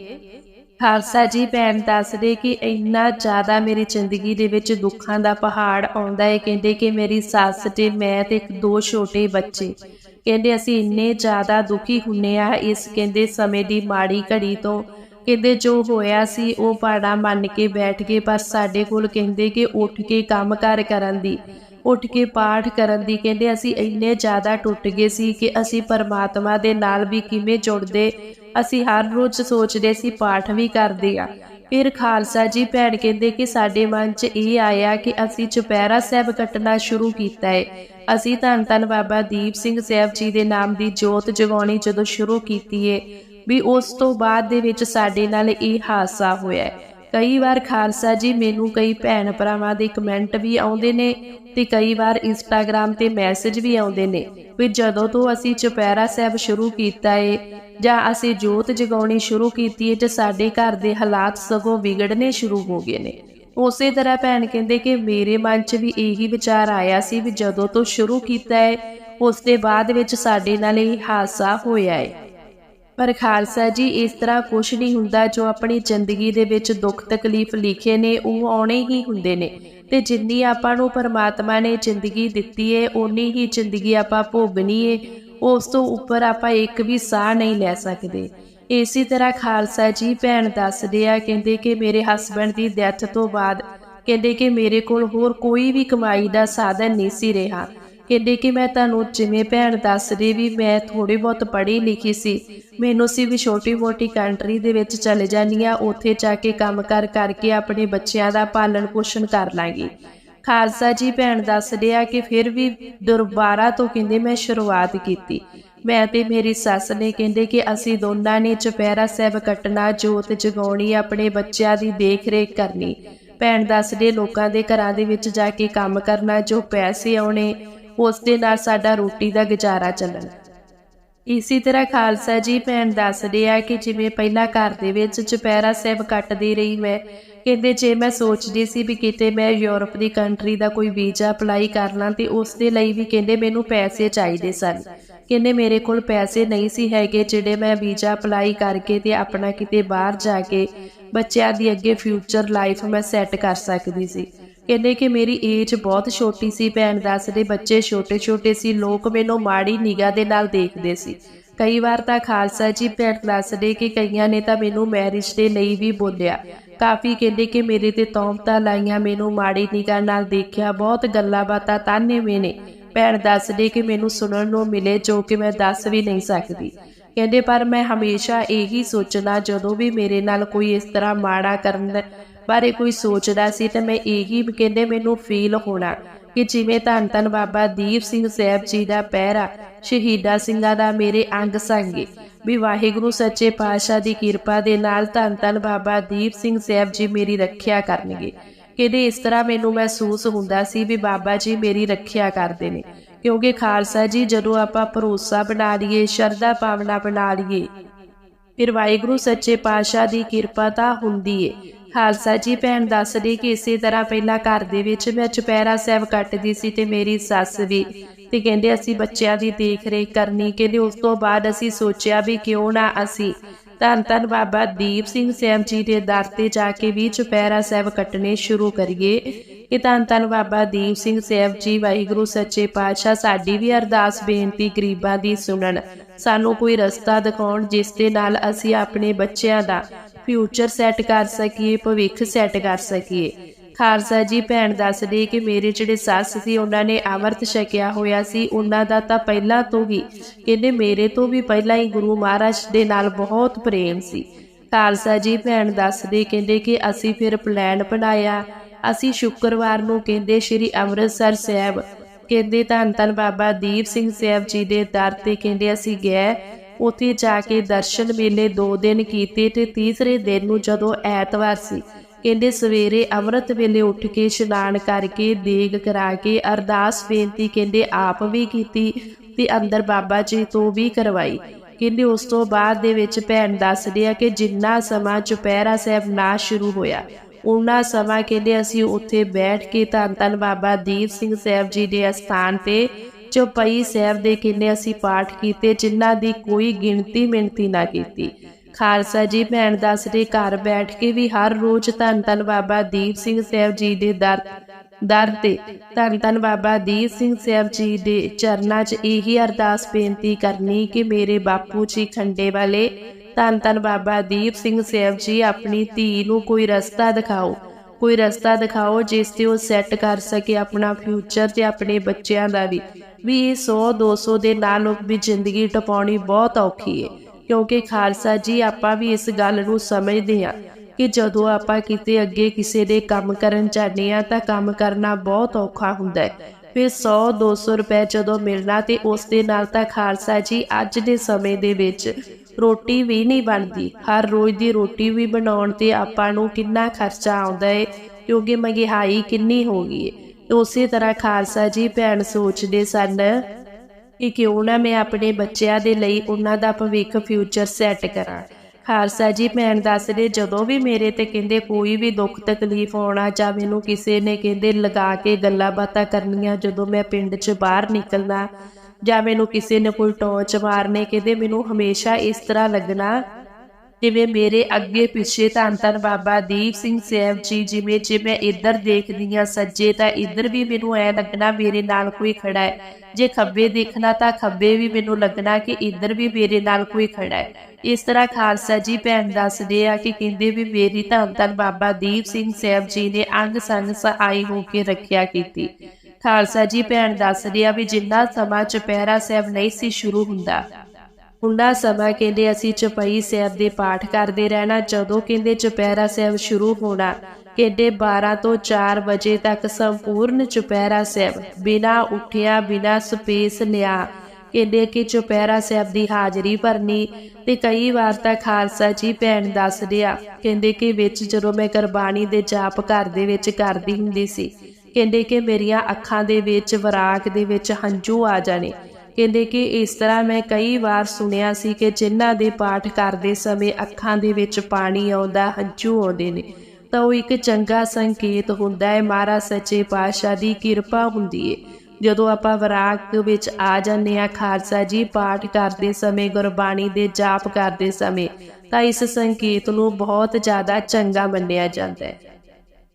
A: ਖਾਲਸਾ ਜੀ, ਭੈਣ ਦੱਸਦੇ ਕਿ ਇੰਨਾ ਜ਼ਿਆਦਾ ਮੇਰੀ ਜ਼ਿੰਦਗੀ ਦੇ ਵਿੱਚ ਦੁੱਖਾਂ ਦਾ ਪਹਾੜ ਆਉਂਦਾ ਹੈ ਕਹਿੰਦੇ ਕਿ ਮੇਰੀ ਸੱਸ ਤੇ ਮੈਂ ਤੇ ਇੱਕ ਦੋ ਛੋਟੇ ਬੱਚੇ। ਕਹਿੰਦੇ ਅਸੀਂ ਇੰਨੇ ਜ਼ਿਆਦਾ ਦੁਖੀ ਹੁੰਨੇ ਆ ਇਸ ਕਹਿੰਦੇ ਸਮੇਂ ਦੀ ਮਾੜੀ ਘੜੀ ਤੋਂ। ਕਹਿੰਦੇ ਜੋ ਹੋਇਆ ਸੀ ਉਹ ਪਾੜਾ ਮੰਨ ਕੇ ਬੈਠ ਗਏ, ਪਰ ਸਾਡੇ ਕੋਲ ਕਹਿੰਦੇ ਕਿ ਉੱਠ ਕੇ ਕੰਮ ਕਾਰ ਕਰਨ ਦੀ। ਉੱਠ ਕੇ ਪਾਠ ਕਰਨ ਦੀ ਕਹਿੰਦੇ ਅਸੀਂ ਇੰਨੇ ਜ਼ਿਆਦਾ ਟੁੱਟ ਗਏ ਸੀ ਕਿ ਅਸੀਂ ਪਰਮਾਤਮਾ ਦੇ ਨਾਲ ਵੀ ਕਿਵੇਂ ਜੁੜਦੇ। ਅਸੀਂ ਹਰ ਰੋਜ਼ ਸੋਚਦੇ ਸੀ ਪਾਠ ਵੀ ਕਰਦੇ ਆ। ਫਿਰ ਖਾਲਸਾ ਜੀ ਭੈਣ ਕਹਿੰਦੇ ਕਿ ਸਾਡੇ ਮਨ 'ਚ ਇਹ ਆਇਆ ਕਿ ਅਸੀਂ ਚੁਪਹਿਰਾ ਸਾਹਿਬ ਕੱਟਣਾ ਸ਼ੁਰੂ ਕੀਤਾ ਹੈ ਅਸੀਂ ਧੰਨ ਧੰਨ ਬਾਬਾ ਦੀਪ ਸਿੰਘ ਸਾਹਿਬ ਜੀ ਦੇ ਨਾਮ ਦੀ ਜੋਤ ਜਗਾਉਣੀ ਜਦੋਂ ਸ਼ੁਰੂ ਕੀਤੀ ਹੈ ਵੀ ਉਸ ਤੋਂ ਬਾਅਦ ਦੇ ਵਿੱਚ ਸਾਡੇ ਨਾਲ ਇਹ ਹਾਦਸਾ ਹੋਇਆ ਹੈ ਕਈ ਵਾਰ ਖਾਲਸਾ ਜੀ ਮੈਨੂੰ ਕਈ ਭੈਣ ਭਰਾਵਾਂ ਦੇ ਕਮੈਂਟ ਵੀ ਆਉਂਦੇ ਨੇ ਤੇ ਕਈ ਵਾਰ ਇੰਸਟਾਗ੍ਰam ਤੇ ਮੈਸੇਜ ਵੀ ਆਉਂਦੇ ਨੇ ਵੀ ਜਦੋਂ ਤੋਂ ਅਸੀਂ ਚੁਪਹਿਰਾ ਸਾਹਿਬ ਸ਼ੁਰੂ ਕੀਤਾ ਏ, ਜਾਂ ਅਸੀਂ ਜੋਤ ਜਗਾਉਣੀ ਸ਼ੁਰੂ ਕੀਤੀ ਏ, ਤੇ ਸਾਡੇ ਘਰ ਦੇ ਹਾਲਾਤ ਸਗੋਂ ਵਿਗੜਨੇ ਸ਼ੁਰੂ ਹੋ ਗਏ ਨੇ। ਉਸੇ ਤਰ੍ਹਾਂ ਭੈਣ ਕਹਿੰਦੇ ਕਿ ਮੇਰੇ ਮਨ 'ਚ ਵੀ ਇਹੀ ਵਿਚਾਰ ਆਇਆ ਸੀ ਵੀ ਜਦੋਂ ਤੋਂ ਸ਼ੁਰੂ ਕੀਤਾ ਹੈ ਉਸ ਦੇ ਬਾਅਦ ਵਿੱਚ ਸਾਡੇ ਨਾਲ ਇਹ ਹਾਦਸਾ ਹੋਇਆ ਹੈ ਪਰ ਖਾਲਸਾ ਜੀ, ਇਸ ਤਰ੍ਹਾਂ ਕੁਝ ਨਹੀਂ ਹੁੰਦਾ ਜੋ ਆਪਣੀ ਜ਼ਿੰਦਗੀ ਦੇ ਵਿੱਚ ਦੁੱਖ ਤਕਲੀਫ ਲਿਖੇ ਨੇ, ਉਹ ਆਉਣੇ ਹੀ ਹੁੰਦੇ ਨੇ। ਤੇ ਜਿੰਨੀ ਆਪਾਂ ਨੂੰ ਪਰਮਾਤਮਾ ਨੇ ਜ਼ਿੰਦਗੀ ਦਿੱਤੀ ਏ, ਓਨੀ ਹੀ ਜ਼ਿੰਦਗੀ ਆਪਾਂ ਭੋਗਣੀ ਏ। ਉਸ ਤੋਂ ਉੱਪਰ ਆਪਾਂ ਇੱਕ ਵੀ ਸਾਹ ਨਹੀਂ ਲੈ ਸਕਦੇ। ਇਸੇ ਤਰ੍ਹਾਂ ਖਾਲਸਾ ਜੀ, ਭੈਣ ਦੱਸਦੇ ਆ, ਕਹਿੰਦੇ ਕਿ ਮੇਰੇ ਹਸਬੰਡ ਦੀ ਡੈਥ ਤੋਂ ਬਾਅਦ, ਕਹਿੰਦੇ ਕਿ ਮੇਰੇ ਕੋਲ ਹੋਰ ਕੋਈ ਵੀ ਕਮਾਈ ਦਾ ਸਾਧਨ ਨਹੀਂ ਸੀ ਰਿਹਾ। ਕਹਿੰਦੇ ਕਿ ਮੈਂ ਤੁਹਾਨੂੰ ਜਿਵੇਂ ਭੈਣ ਦੱਸ ਰਹੀ ਵੀ ਮੈਂ ਥੋੜੀ ਬਹੁਤ ਪੜ੍ਹੀ ਲਿਖੀ ਸੀ। ਮੈਨੂੰ ਸੀ ਵੀ ਛੋਟੀ ਮੋਟੀ ਕੰਟਰੀ ਦੇ ਵਿੱਚ ਚਲੇ ਜਾਨੀ ਆ, ਉੱਥੇ ਜਾ ਕੇ ਕੰਮ ਕਰ ਕਰਕੇ ਆਪਣੇ ਬੱਚਿਆਂ ਦਾ ਪਾਲਣ ਪੋਸ਼ਣ ਕਰ ਲਾਂਗੀ। ਖਾਲਸਾ ਜੀ ਭੈਣ ਦੱਸਦੇ ਆ ਕਿ ਫਿਰ ਵੀ ਦੁਰਬਾਰਾ ਤੋਂ ਕਹਿੰਦੇ ਮੈਂ ਸ਼ੁਰੂਆਤ ਕੀਤੀ। ਮੈਂ ਤੇ ਮੇਰੀ ਸੱਸ ਨੇ ਕਹਿੰਦੇ ਕਿ ਅਸੀਂ ਦੋਨਾਂ ਨੇ ਚੁਪਹਿਰਾ ਸਾਹਿਬ ਕੱਟਣਾ, ਜੋਤ ਜਗਾਉਣੀ, ਆਪਣੇ ਬੱਚਿਆਂ ਦੀ ਦੇਖ-ਰੇਖ ਕਰਨੀ। ਭੈਣ ਦੱਸਦੇ ਲੋਕਾਂ ਦੇ ਘਰਾਂ ਦੇ ਵਿੱਚ ਜਾ ਕੇ ਕੰਮ ਕਰਨਾ, ਜੋ ਪੈਸੇ ਆਉਣੇ ਉਸ ਦੇ ਨਾਲ ਸਾਡਾ ਰੋਟੀ ਦਾ ਗੁਜ਼ਾਰਾ ਚੱਲਣ। ਇਸੇ ਤਰ੍ਹਾਂ ਖਾਲਸਾ ਜੀ ਭੈਣ ਦੱਸਦੇ ਆ ਕਿ ਜਿਵੇਂ ਪਹਿਲਾਂ ਘਰ ਦੇ ਵਿੱਚ ਚੁਪਹਿਰਾ ਸਾਹਿਬ ਕੱਟਦੀ ਰਹੀ ਮੈਂ, ਕਹਿੰਦੇ ਜੇ ਮੈਂ ਸੋਚਦੀ ਸੀ ਵੀ ਕਿਤੇ ਮੈਂ ਯੂਰਪ ਦੀ ਕੰਟਰੀ ਦਾ ਕੋਈ ਵੀਜ਼ਾ ਅਪਲਾਈ ਕਰ ਲਾਂ ਤੇ ਉਸ ਦੇ ਲਈ ਵੀ ਕਹਿੰਦੇ ਮੈਨੂੰ ਪੈਸੇ ਚਾਹੀਦੇ ਸਨ। ਕਹਿੰਦੇ ਮੇਰੇ ਕੋਲ ਪੈਸੇ ਨਹੀਂ ਸੀ ਹੈਗੇ ਜਿਹੜੇ ਮੈਂ ਵੀਜ਼ਾ ਅਪਲਾਈ ਕਰਕੇ ਤੇ ਆਪਣਾ ਕਿਤੇ ਬਾਹਰ ਜਾ ਕੇ ਬੱਚਿਆਂ ਦੀ ਅੱਗੇ ਫਿਊਚਰ ਲਾਈਫ ਮੈਂ ਸੈੱਟ ਕਰ ਸਕਦੀ ਸੀ। ਕਹਿੰਦੇ ਕਿ ਮੇਰੀ ਏਜ ਬਹੁਤ ਛੋਟੀ ਸੀ, ਭੈਣ ਦੱਸਦੇ ਬੱਚੇ ਛੋਟੇ ਛੋਟੇ ਸੀ, ਲੋਕ ਮੈਨੂੰ ਮਾੜੀ ਨਿਗਾਹ ਦੇ ਨਾਲ ਦੇਖਦੇ ਸੀ। ਕਈ ਵਾਰ ਤਾਂ ਖਾਲਸਾ ਜੀ ਭੈਣ ਦੱਸਦੇ ਕਿ ਕਈਆਂ ਨੇ ਤਾਂ ਮੈਨੂੰ ਮੈਰਿਜ ਦੇ ਲਈ ਵੀ ਬੋਲਿਆ। ਕਾਫੀ ਕਹਿੰਦੇ ਕਿ ਮੇਰੇ ਤੇ ਤੌਮਤਾਂ ਲਾਈਆਂ, ਮੈਨੂੰ ਮਾੜੀ ਨਿਗਾਹ ਨਾਲ ਦੇਖਿਆ, ਬਹੁਤ ਗੱਲਾਂ ਬਾਤਾਂ ਤਾਨੇ ਮੈਨੇ। ਭੈਣ ਦੱਸਦੇ ਕਿ ਮੈਨੂੰ ਸੁਣਨ ਨੂੰ ਮਿਲੇ, ਜੋ ਕਿ ਮੈਂ ਦੱਸ ਵੀ ਨਹੀਂ ਸਕਦੀ। ਕਹਿੰਦੇ ਪਰ ਮੈਂ ਹਮੇਸ਼ਾ ਇਹੀ ਸੋਚਣਾ, ਜਦੋਂ ਵੀ ਮੇਰੇ ਨਾਲ ਕੋਈ ਇਸ ਤਰ੍ਹਾਂ ਮਾੜਾ ਕਰਨ ਬਾਰੇ ਕੋਈ ਸੋਚਦਾ ਸੀ ਤੇ ਮੈਂ ਇਹੀ ਕਹਿੰਦੇ ਮੈਨੂੰ ਫੀਲ ਹੋਣਾ ਕਿ ਜਿਵੇਂ ਧੰਨ ਧੰਨ ਬਾਬਾ ਦੀਪ ਸਿੰਘ ਸਾਹਿਬ ਜੀ ਦਾ ਪਹਿਰਾ ਸ਼ਹੀਦਾ ਸਿੰਘਾਂ ਦਾ ਮੇਰੇ ਅੰਗ ਸੰਗੇ। ਵੀ ਵਾਹਿਗੁਰੂ ਸੱਚੇ ਪਾਤਸ਼ਾਹ ਦੀ ਕਿਰਪਾ ਦੇ ਨਾਲ ਧੰਨ ਧੰਨ ਬਾਬਾ ਦੀਪ ਸਿੰਘ ਸਾਹਿਬ ਜੀ ਮੇਰੀ ਰੱਖਿਆ ਕਰਨਗੇ। ਕਹਿੰਦੇ ਇਸ ਤਰ੍ਹਾਂ ਮੈਨੂੰ ਮਹਿਸੂਸ ਹੁੰਦਾ ਸੀ ਵੀ ਬਾਬਾ ਜੀ ਮੇਰੀ ਰੱਖਿਆ ਕਰਦੇ ਨੇ। ਕਿਉਂਕਿ ਖਾਲਸਾ ਜੀ, ਜਦੋਂ ਆਪਾਂ ਭਰੋਸਾ ਬਣਾ ਲਈਏ, ਸ਼ਰਧਾ ਭਾਵਨਾ ਬਣਾ ਲਈਏ, ਫਿਰ ਵਾਹਿਗੁਰੂ ਸੱਚੇ ਪਾਤਸ਼ਾਹ ਦੀ ਕਿਰਪਾ ਤਾਂ ਹੁੰਦੀ ਏ। ਖਾਲਸਾ ਜੀ, ਭੈਣ ਦੱਸਦੀ ਕਿ ਇਸੇ ਤਰ੍ਹਾਂ ਪਹਿਲਾਂ ਘਰ ਦੇ ਵਿੱਚ ਮੈਂ ਚੁਪਹਿਰਾ ਸਾਹਿਬ ਕੱਟਦੀ ਸੀ ਤੇ ਮੇਰੀ ਸੱਸ ਵੀ। ਤੇ ਕਹਿੰਦੇ ਅਸੀਂ ਬੱਚਿਆਂ ਦੀ ਦੇਖ ਰੇਖ ਕਰਨੀ, ਕਹਿੰਦੇ ਉਸ ਤੋਂ ਬਾਅਦ ਅਸੀਂ ਸੋਚਿਆ ਵੀ ਕਿਉਂ ਨਾ ਅਸੀਂ। ਧੰਨ ਧੰਨ ਬਾਬਾ ਦੀਪ ਸਿੰਘ ਸਾਹਿਬ ਜੀ ਦੇ ਦਰ ਤੇ ਜਾ ਕੇ ਵੀ ਚੁਪਹਿਰਾ ਸਾਹਿਬ ਕੱਟਣੇ ਸ਼ੁਰੂ ਕਰੀਏ। ਕਿ ਧੰਨ ਧੰਨ ਬਾਬਾ ਦੀਪ ਸਿੰਘ ਸਾਹਿਬ ਜੀ, ਵਾਹਿਗੁਰੂ, ਸੱਚੇ ਪਾਤਸ਼ਾਹ, ਸਾਡੀ ਵੀ ਅਰਦਾਸ ਬੇਨਤੀ ਗਰੀਬਾਂ ਦੀ ਸੁਣਨ। ਸਾਨੂੰ ਕੋਈ ਰਸਤਾ ਦਿਖਾਉਣ, ਜਿਸ ਦੇ ਨਾਲ ਅਸੀਂ ਆਪਣੇ ਬੱਚਿਆਂ ਦਾ ਫਿਊਚਰ ਸੈੱਟ ਕਰ ਸਕੀਏ, ਭਵਿੱਖ ਸੈੱਟ ਕਰ ਸਕੀਏ। ਖਾਲਸਾ ਜੀ ਭੈਣ ਦੱਸਦੇ ਕਿ ਮੇਰੇ ਜਿਹੜੇ ਸੱਸ ਸੀ, ਉਹਨਾਂ ਨੇ ਅਮਰਤ ਛਕਿਆ ਹੋਇਆ ਸੀ। ਉਹਨਾਂ ਦਾ ਤਾਂ ਪਹਿਲਾਂ ਤੋਂ ਹੀ, ਕਹਿੰਦੇ ਮੇਰੇ ਤੋਂ ਵੀ ਪਹਿਲਾਂ ਹੀ ਗੁਰੂ ਮਹਾਰਾਜ ਦੇ ਨਾਲ ਬਹੁਤ ਪ੍ਰੇਮ ਸੀ। ਖਾਲਸਾ ਜੀ ਭੈਣ ਦੱਸਦੇ, ਕਹਿੰਦੇ ਕਿ ਅਸੀਂ ਫਿਰ ਪਲਾਨ ਬਣਾਇਆ। ਅਸੀਂ ਸ਼ੁੱਕਰਵਾਰ ਨੂੰ ਕਹਿੰਦੇ ਸ਼੍ਰੀ ਅੰਮ੍ਰਿਤਸਰ ਸਾਹਿਬ, ਕਹਿੰਦੇ ਧੰਨ ਧੰਨ ਬਾਬਾ ਦੀਪ ਸਿੰਘ ਸਾਹਿਬ ਜੀ ਦੇ ਦਰ ਤੇ ਕਹਿੰਦੇ ਅਸੀਂ ਗਏ। ਉੱਥੇ ਜਾ ਕੇ ਦਰਸ਼ਨ ਮੇਲੇ 2 ਦਿਨ ਕੀਤੇ ਤੇ ਤੀਸਰੇ ਦਿਨ ਨੂੰ ਜਦੋਂ ਐਤਵਾਰ ਸੀ, ਕਹਿੰਦੇ ਸਵੇਰੇ ਅੰਮ੍ਰਿਤ ਵੇਲੇ ਉੱਠ ਕੇ ਇਸ਼ਨਾਨ ਕਰਕੇ ਦੇਗ ਕਰਾ ਕੇ ਅਰਦਾਸ ਬੇਨਤੀ ਕਹਿੰਦੇ ਆਪ ਵੀ ਕੀਤੀ ਤੇ ਅੰਦਰ ਬਾਬਾ ਜੀ ਤੋਂ ਵੀ ਕਰਵਾਈ। ਕਹਿੰਦੇ ਉਸ ਤੋਂ ਬਾਅਦ ਦੇ ਵਿੱਚ ਭੈਣ ਦੱਸਦੇ ਆ ਕਿ ਜਿੰਨਾ ਸਮਾਂ ਚੁਪਹਿਰਾ ਸਾਹਿਬ ਨਾ ਸ਼ੁਰੂ ਹੋਇਆ ਉਹਨਾਂ ਸਮਾਂ ਕਹਿੰਦੇ ਅਸੀਂ ਉੱਥੇ ਬੈਠ ਕੇ ਧੰਨ ਧੰਨ ਬਾਬਾ ਦੀਪ ਸਿੰਘ ਸਾਹਿਬ ਜੀ ਦੇ ਅਸਥਾਨ ਤੇ ਚੌਪਈ ਸਾਹਿਬ ਦੇ ਕਿੰਨੇ ਅਸੀਂ ਪਾਠ ਕੀਤੇ, ਜਿਨ੍ਹਾਂ ਦੀ ਕੋਈ ਗਿਣਤੀ ਮਿਣਤੀ ਨਾ ਕੀਤੀ। ਖਾਲਸਾ ਜੀ, ਭੈਣ ਦੱਸਦੇ ਘਰ ਬੈਠ ਕੇ ਵੀ ਹਰ ਰੋਜ਼ ਧੰਨ ਧੰਨ ਬਾਬਾ ਦੀਪ ਸਿੰਘ ਸਾਹਿਬ ਜੀ ਦੇ ਦਰ ਦਰ ਤੇ ਧੰਨ ਧੰਨ ਬਾਬਾ ਦੀਪ ਸਿੰਘ ਸਾਹਿਬ ਜੀ ਦੇ ਚਰਨਾਂ 'ਚ ਇਹੀ ਅਰਦਾਸ ਬੇਨਤੀ ਕਰਨੀ ਕਿ ਮੇਰੇ ਬਾਪੂ ਜੀ ਖੰਡੇ ਵਾਲੇ, ਧੰਨ ਧੰਨ ਬਾਬਾ ਦੀਪ ਸਿੰਘ ਸਾਹਿਬ ਜੀ, ਆਪਣੀ ਧੀ ਨੂੰ ਕੋਈ ਰਸਤਾ ਦਿਖਾਓ। ਕੋਈ ਰਸਤਾ ਦਿਖਾਓ ਜਿਸ ਤੇ ਉਹ ਸੈੱਟ ਕਰ ਸਕੇ ਆਪਣਾ ਫਿਊਚਰ ਤੇ ਆਪਣੇ ਬੱਚਿਆਂ ਦਾ ਵੀ। ਵੀ ਇਹ 100 200 ਦੇ ਨਾਲ ਵੀ ਜ਼ਿੰਦਗੀ ਟਪਾਉਣੀ ਬਹੁਤ ਔਖੀ ਹੈ ਕਿਉਂਕਿ ਖਾਲਸਾ ਜੀ, ਆਪਾਂ ਵੀ ਇਸ ਗੱਲ ਨੂੰ ਸਮਝਦੇ ਹਾਂ ਕਿ ਜਦੋਂ ਆਪਾਂ ਕਿਤੇ ਅੱਗੇ ਕਿਸੇ ਦੇ ਕੰਮ ਕਰਨ ਜਾਂਦੇ ਆ ਤਾਂ ਕੰਮ ਕਰਨਾ ਬਹੁਤ ਔਖਾ ਹੁੰਦਾ ਹੈ। ਫਿਰ 100 200 ਰੁਪਏ ਜਦੋਂ ਮਿਲਣਾ ਤੇ ਉਸ ਦੇ ਨਾਲ ਤਾਂ ਖਾਲਸਾ ਜੀ ਅੱਜ ਦੇ ਸਮੇਂ ਦੇ ਵਿੱਚ ਰੋਟੀ ਵੀ ਨਹੀਂ ਬਣਦੀ। ਹਰ ਰੋਜ਼ ਦੀ ਰੋਟੀ ਵੀ ਬਣਾਉਣ ਤੇ ਆਪਾਂ ਨੂੰ ਕਿੰਨਾ ਖਰਚਾ ਆਉਂਦਾ ਹੈ ਕਿਉਂਕਿ ਮਹਿੰਗਾਈ ਕਿੰਨੀ ਹੋ ਗਈ ਹੈ ਉਸੇ ਤਰ੍ਹਾਂ ਖਾਲਸਾ ਜੀ ਭੈਣ ਸੋਚਦੇ ਸਨ ਕਿ ਕਿਉਂ ਨਾ ਮੈਂ ਆਪਣੇ ਬੱਚਿਆਂ ਦੇ ਲਈ ਉਹਨਾਂ ਦਾ ਭਵਿੱਖ ਫਿਊਚਰ ਸੈੱਟ ਕਰਾਂ। ਖਾਲਸਾ ਜੀ ਭੈਣ ਦੱਸਦੇ, ਜਦੋਂ ਵੀ ਮੇਰੇ ਤੇ ਕਹਿੰਦੇ ਕੋਈ ਵੀ ਦੁੱਖ ਤਕਲੀਫ ਆਉਣਾ ਜਾਂ ਮੈਨੂੰ ਕਿਸੇ ਨੇ ਕਹਿੰਦੇ ਲਗਾ ਕੇ ਗੱਲਾਂ ਬਾਤਾਂ ਕਰਨੀਆਂ, ਜਦੋਂ ਮੈਂ ਪਿੰਡ 'ਚ ਬਾਹਰ ਨਿਕਲਣਾ ਜਾਂ ਮੈਨੂੰ ਕਿਸੇ ਨੇ ਕੋਈ ਟੌਂਚ ਮਾਰਨੇ, ਕਹਿੰਦੇ ਮੈਨੂੰ ਹਮੇਸ਼ਾ ਇਸ ਤਰ੍ਹਾਂ ਲੱਗਣਾ ਜਿਵੇਂ ਮੇਰੇ ਅੱਗੇ ਪਿੱਛੇ ਧੰਨ ਧੰਨ ਬਾਬਾ ਦੀਪ ਸਿੰਘ ਸਾਹਿਬ ਜੀ, ਜਿਵੇਂ ਜੇ ਮੈਂ ਇੱਧਰ ਦੇਖਦੀ ਆ ਸੱਜੇ ਤਾਂ ਇੱਧਰ ਵੀ ਮੈਨੂੰ ਐ ਲੱਗਣਾ ਮੇਰੇ ਨਾਲ ਕੋਈ ਖੜਾ ਹੈ। ਜੇ ਖੱਬੇ ਦੇਖਣਾ ਤਾਂ ਖੱਬੇ ਵੀ ਮੈਨੂੰ ਲੱਗਣਾ ਕਿ ਇੱਧਰ ਵੀ ਮੇਰੇ ਨਾਲ ਕੋਈ ਖੜਾ ਹੈ। ਇਸ ਤਰ੍ਹਾਂ ਖਾਲਸਾ ਜੀ ਭੈਣ ਦੱਸਦੇ ਆ ਕਿ ਕਹਿੰਦੇ ਵੀ ਮੇਰੀ ਧੰਨ ਧੰਨ ਬਾਬਾ ਦੀਪ ਸਿੰਘ ਸਾਹਿਬ ਜੀ ਨੇ ਅੰਗ ਸੰਗ ਸਹਾਈ ਹੋ ਕੇ ਰੱਖਿਆ ਕੀਤੀ। ਖਾਲਸਾ ਜੀ ਭੈਣ ਦੱਸਦੇ ਆ ਵੀ ਜਿੰਨਾ ਸਮਾਂ ਚੁਪਹਿਰਾ ਸਾਹਿਬ ਨਹੀਂ ਸੀ ਸ਼ੁਰੂ ਹੁੰਦਾ। ਉਹਨਾਂ ਸਮਾਂ ਕਹਿੰਦੇ ਅਸੀਂ ਚਪਈ ਸਾਹਿਬ ਦੇ ਪਾਠ ਕਰਦੇ ਰਹਿਣਾ, ਜਦੋਂ ਕਹਿੰਦੇ ਚੁਪਹਿਰਾ ਸਾਹਿਬ ਸ਼ੁਰੂ ਹੋਣਾ, ਕਹਿੰਦੇ 12 ਤੋਂ 4 ਵਜੇ ਤੱਕ ਸੰਪੂਰਨ ਚੁਪਹਿਰਾ ਸਾਹਿਬ, ਬਿਨਾ ਉੱਠਿਆ, ਬਿਨਾ ਸਪੇਸ ਲਿਆ। ਕਹਿੰਦੇ ਕਿ ਚੁਪਹਿਰਾ ਸਾਹਿਬ ਦੀ ਹਾਜ਼ਰੀ ਭਰਨੀ ਤੇ ਕਈ ਵਾਰ ਤਾਂ ਖਾਲਸਾ ਜੀ ਭੈਣ ਦੱਸਦੇ ਆ, ਕਹਿੰਦੇ ਕਿ ਵਿੱਚ ਜਦੋਂ ਮੈਂ ਕੁਰਬਾਨੀ ਦੇ ਜਾਪ ਘਰ ਦੇ ਵਿੱਚ ਕਰਦੀ ਹੁੰਦੀ ਸੀ, ਕਹਿੰਦੇ ਕਿ ਮੇਰੀਆਂ ਅੱਖਾਂ ਦੇ ਵਿੱਚ ਵਰਾਕ ਦੇ ਵਿੱਚ ਹੰਝੂ ਆ ਜਾਣੇ। ਕਹਿੰਦੇ ਕਿ ਇਸ ਤਰ੍ਹਾਂ ਮੈਂ ਕਈ ਵਾਰ ਸੁਣਿਆ ਸੀ ਕਿ ਜਿਨ੍ਹਾਂ ਦੇ ਪਾਠ ਕਰਦੇ ਸਮੇਂ ਅੱਖਾਂ ਦੇ ਵਿੱਚ ਪਾਣੀ ਆਉਂਦਾ, ਹੰਝੂ ਆਉਂਦੇ ਨੇ। ਤਾਂ ਉਹ ਇੱਕ ਚੰਗਾ ਸੰਕੇਤ ਹੁੰਦਾ ਹੈ ਮਾਰਾ ਸੱਚੇ ਪਾਤਸ਼ਾਹ ਦੀ ਕਿਰਪਾ ਹੁੰਦੀ ਹੈ ਜਦੋਂ ਆਪਾਂ ਵਰਾਕ ਵਿੱਚ ਆ ਜਾਂਦੇ ਆ ਖਾਲਸਾ ਜੀ ਪਾਠ ਕਰਦੇ ਸਮੇਂ, ਗੁਰਬਾਣੀ ਦੇ ਜਾਪ ਕਰਦੇ ਸਮੇਂ, ਤਾਂ ਇਸ ਸੰਕੇਤ ਨੂੰ ਬਹੁਤ ਜ਼ਿਆਦਾ ਚੰਗਾ ਮੰਨਿਆ ਜਾਂਦਾ ਹੈ।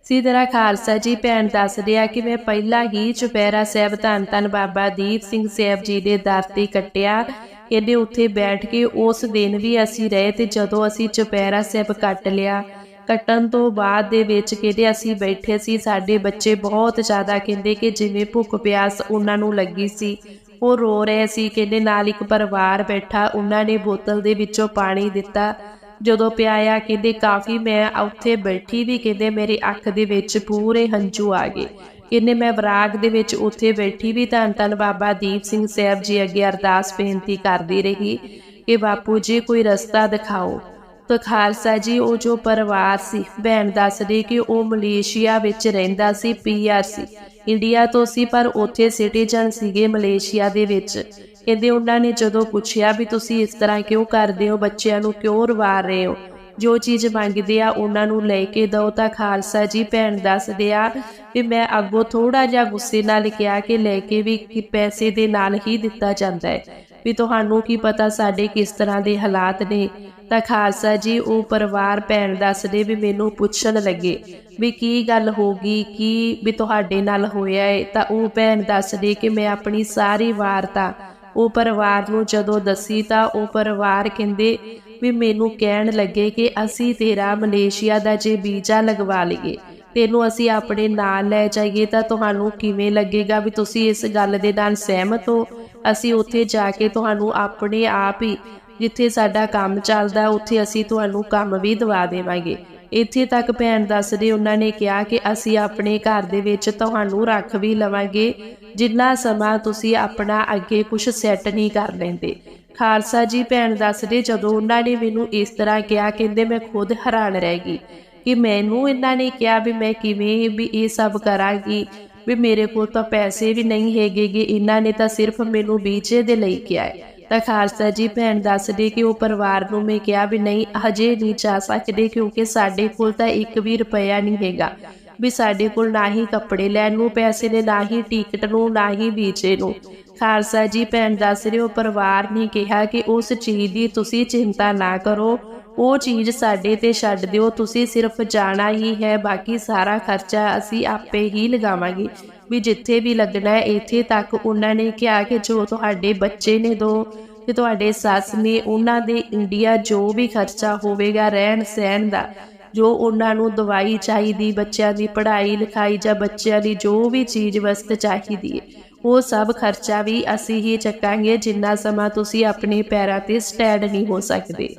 A: ਸੀ ਤਰ੍ਹਾਂ ਖਾਲਸਾ ਜੀ ਭੈਣ ਦੱਸਦੇ ਆ ਕਿ ਮੈਂ ਪਹਿਲਾਂ ਹੀ ਚੁਪਹਿਰਾ ਸਾਹਿਬ ਧੰਨ ਧੰਨ ਬਾਬਾ ਦੀਪ ਸਿੰਘ ਸਾਹਿਬ ਜੀ ਦੇ ਦਰ ਤੇ ਕੱਟਿਆ। ਕਹਿੰਦੇ ਉੱਥੇ ਬੈਠ ਕੇ ਉਸ ਦਿਨ ਵੀ ਅਸੀਂ ਰਹੇ ਤੇ ਜਦੋਂ ਅਸੀਂ ਚੁਪਹਿਰਾ ਸਾਹਿਬ ਕੱਟ ਲਿਆ। ਕੱਟਣ ਤੋਂ ਬਾਅਦ ਦੇ ਵਿੱਚ ਕਹਿੰਦੇ ਅਸੀਂ ਬੈਠੇ ਸੀ, ਸਾਡੇ ਬੱਚੇ ਬਹੁਤ ਜ਼ਿਆਦਾ ਕਹਿੰਦੇ ਕਿ ਜਿਵੇਂ ਭੁੱਖ ਪਿਆਸ ਉਹਨਾਂ ਨੂੰ ਲੱਗੀ ਸੀ। ਉਹ ਰੋ ਰਹੇ ਸੀ, ਕਹਿੰਦੇ ਨਾਲ ਇੱਕ ਪਰਿਵਾਰ ਬੈਠਾ, ਉਹਨਾਂ ਨੇ ਬੋਤਲ ਦੇ ਵਿੱਚੋਂ ਪਾਣੀ ਦਿੱਤਾ। ਜਦੋਂ ਪਿਆਇਆ ਕਹਿੰਦੇ, ਕਾਫੀ ਮੈਂ ਉੱਥੇ ਬੈਠੀ ਵੀ ਕਹਿੰਦੇ ਮੇਰੀ ਅੱਖ ਦੇ ਵਿੱਚ ਪੂਰੇ ਹੰਝੂ ਆ ਗਏ। ਕਹਿੰਦੇ, ਮੈਂ ਵਿਰਾਗ ਦੇ ਵਿੱਚ ਉੱਥੇ ਬੈਠੀ ਵੀ ਧੰਨ ਧੰਨ ਬਾਬਾ ਦੀਪ ਸਿੰਘ ਸਾਹਿਬ ਜੀ ਅੱਗੇ ਅਰਦਾਸ ਬੇਨਤੀ ਕਰਦੀ ਰਹੀ ਕਿ ਬਾਪੂ ਜੀ, ਕੋਈ ਰਸਤਾ ਦਿਖਾਓ। ਤਾਂ ਖਾਲਸਾ ਜੀ, ਉਹ ਜੋ ਪਰਿਵਾਰ ਸੀ, ਭੈਣ ਦੱਸਦੀ ਕਿ ਉਹ ਮਲੇਸ਼ੀਆ ਵਿੱਚ ਰਹਿੰਦਾ ਸੀ ਪੀਆਰ ਸੀ। ਇੰਡੀਆ ਤੋਂ ਸੀ, ਪਰ ਉੱਥੇ ਸਿਟੀਜ਼ਨ ਸੀਗੇ ਮਲੇਸ਼ੀਆ ਦੇ ਵਿੱਚ। ਕਹਿੰਦੇ ਉਹਨਾਂ ਨੇ ਜਦੋਂ ਪੁੱਛਿਆ ਵੀ ਤੁਸੀਂ ਇਸ ਤਰ੍ਹਾਂ ਕਿਉਂ ਕਰਦੇ ਹੋ, ਬੱਚਿਆਂ ਨੂੰ ਕਿਉਂ ਰਵਾ ਰਹੇ ਹੋ? ਜੋ ਚੀਜ਼ ਮੰਗਦੇ ਆ, ਉਹਨਾਂ ਨੂੰ ਲੈ ਕੇ ਦਓ ਤਾਂ ਖਾਲਸਾ ਜੀ ਭੈਣ ਦੱਸਦੇ ਆ ਵੀ ਮੈਂ ਅੱਗੋਂ ਥੋੜਾ ਜਿਹਾ ਗੁੱਸੇ ਨਾਲ ਕਿਹਾ ਕਿ ਲੈ ਕੇ ਵੀ ਪੈਸੇ ਦੇ ਨਾਲ ਹੀ ਦਿੱਤਾ ਜਾਂਦਾ ਹੈ। ਵੀ ਤੁਹਾਨੂੰ ਕੀ ਪਤਾ ਸਾਡੇ ਕਿਸ ਤਰ੍ਹਾਂ ਦੇ ਹਾਲਾਤ ਨੇ? ਤਾਂ ਖਾਲਸਾ ਜੀ, ਉਹ ਪਰਿਵਾਰ, ਭੈਣ ਦੱਸਦੇ ਵੀ ਮੈਨੂੰ ਪੁੱਛਣ ਲੱਗੇ ਵੀ ਕੀ ਗੱਲ ਹੋ ਗਈ, ਕੀ ਵੀ ਤੁਹਾਡੇ ਨਾਲ ਹੋਇਆ ਹੈ ਤਾਂ ਉਹ ਭੈਣ ਦੱਸਦੇ ਕਿ ਮੈਂ ਆਪਣੀ ਸਾਰੀ ਵਾਰਤਾ ਉਹ ਪਰਿਵਾਰ ਨੂੰ ਜਦੋਂ ਦੱਸੀ ਤਾਂ ਉਹ ਪਰਿਵਾਰ ਕਹਿੰਦੇ ਵੀ ਮੈਨੂੰ ਕਹਿਣ ਲੱਗੇ ਕਿ ਅਸੀਂ ਤੇਰਾ ਮਲੇਸ਼ੀਆ ਦਾ ਜੇ ਵੀਜ਼ਾ ਲਗਵਾ ਲਈਏ, ਤੈਨੂੰ ਅਸੀਂ ਆਪਣੇ ਨਾਲ ਲੈ ਜਾਈਏ, ਤਾਂ ਤੁਹਾਨੂੰ ਕਿਵੇਂ ਲੱਗੇਗਾ ਵੀ ਤੁਸੀਂ ਇਸ ਗੱਲ ਦੇ ਨਾਲ ਸਹਿਮਤ ਹੋ? ਅਸੀਂ ਉੱਥੇ ਜਾ ਕੇ ਤੁਹਾਨੂੰ ਆਪਣੇ ਆਪ ਹੀ ਜਿੱਥੇ ਸਾਡਾ ਕੰਮ ਚੱਲਦਾ, ਉੱਥੇ ਅਸੀਂ ਤੁਹਾਨੂੰ ਕੰਮ ਵੀ ਦਵਾ ਦੇਵਾਂਗੇ। ਇੱਥੇ ਤੱਕ ਭੈਣ ਦੱਸਦੇ ਉਹਨਾਂ ਨੇ ਕਿਹਾ ਕਿ ਅਸੀਂ ਆਪਣੇ ਘਰ ਦੇ ਵਿੱਚ ਤੁਹਾਨੂੰ ਰੱਖ ਵੀ ਲਵਾਂਗੇ। ਜਿੰਨਾ ਸਮਾਂ ਤੁਸੀਂ ਆਪਣਾ ਅੱਗੇ ਕੁਝ ਸੈੱਟ ਨਹੀਂ ਕਰ ਲੈਂਦੇ। ਖਾਲਸਾ ਜੀ ਭੈਣ ਦੱਸਦੇ ਜਦੋਂ ਉਹਨਾਂ ਨੇ ਮੈਨੂੰ ਇਸ ਤਰ੍ਹਾਂ ਕਿਹਾ, ਕਹਿੰਦੇ ਮੈਂ ਖੁਦ ਹੈਰਾਨ ਰਹਿ ਗਈ ਕਿ ਮੈਨੂੰ ਇਹਨਾਂ ਨੇ ਕਿਹਾ ਵੀ ਮੈਂ ਕਿਵੇਂ ਵੀ ਇਹ ਸਭ ਕਰਾਂਗੀ, ਵੀ ਮੇਰੇ ਕੋਲ ਤਾਂ ਪੈਸੇ ਵੀ ਨਹੀਂ ਹੈਗੇਗੇ ਇਹਨਾਂ ਨੇ ਤਾਂ ਸਿਰਫ ਮੈਨੂੰ ਵੀਜ਼ੇ ਦੇ ਲਈ ਕਿਹਾ ਹੈ। ਤਾਂ ਖਾਲਸਾ ਜੀ ਭੈਣ ਦੱਸਦੇ ਕਿ ਉਹ ਪਰਿਵਾਰ ਨੂੰ ਮੈਂ ਕਿਹਾ ਵੀ ਨਹੀਂ, ਹਜੇ ਨਹੀਂ ਜਾ ਸਕਦੇ ਕਿਉਂਕਿ ਸਾਡੇ ਕੋਲ ਤਾਂ ਇੱਕ ਵੀ ਰੁਪਇਆ ਨਹੀਂ ਹੈਗਾ। ਵੀ ਸਾਡੇ ਕੋਲ ਨਾ ਹੀ ਕੱਪੜੇ ਲੈਣ ਨੂੰ ਪੈਸੇ ਨੇ, ਨਾ ਹੀ ਟਿਕਟ ਨੂੰ, ਨਾ ਹੀ ਵੀਜ਼ੇ ਨੂੰ। ਖਾਲਸਾ ਜੀ ਭੈਣ ਦੱਸ ਰਹੇ ਉਹ ਪਰਿਵਾਰ ਨੇ ਕਿਹਾ ਕਿ ਉਸ ਚੀਜ਼ ਦੀ ਤੁਸੀਂ ਚਿੰਤਾ ਨਾ ਕਰੋ। ਉਹ ਚੀਜ਼ ਸਾਡੇ ਤੇ ਛੱਡ ਦਿਓ, ਤੁਸੀਂ ਸਿਰਫ ਜਾਣਾ ਹੀ ਹੈ, ਬਾਕੀ ਸਾਰਾ ਖਰਚਾ ਅਸੀਂ ਆਪੇ ਹੀ ਲਗਾਵਾਂਗੇ। ਵੀ ਜਿੱਥੇ ਵੀ ਲੱਗਣਾ ਹੈ, ਇੱਥੇ ਤੱਕ ਉਹਨਾਂ ਨੇ ਕਿਹਾ ਕਿ ਜੋ ਤੁਹਾਡੇ ਬੱਚੇ ਨੇ ਦੋ ਤੇ ਤੁਹਾਡੇ ਸੱਸ ਨੇ, ਉਹਨਾਂ ਦੇ ਇੰਡੀਆ ਜੋ ਵੀ ਖਰਚਾ ਹੋਵੇਗਾ, ਰਹਿਣ ਸਹਿਣ ਦਾ, ਜੋ ਉਹਨਾਂ ਨੂੰ ਦਵਾਈ ਚਾਹੀਦੀ, ਬੱਚਿਆਂ ਦੀ ਪੜ੍ਹਾਈ ਲਿਖਾਈ ਜਾਂ ਬੱਚਿਆਂ ਦੀ ਜੋ ਵੀ ਚੀਜ਼ ਵਸਤ ਚਾਹੀਦੀ ਹੈ, ਉਹ ਸਭ ਖਰਚਾ ਵੀ ਅਸੀਂ ਹੀ ਚੱਕਾਂਗੇ, ਜਿੰਨਾ ਸਮਾਂ ਤੁਸੀਂ ਆਪਣੇ ਪੈਰਾਂ ਤੇ ਸਟੈਂਡ ਨਹੀਂ ਹੋ ਸਕਦੇ।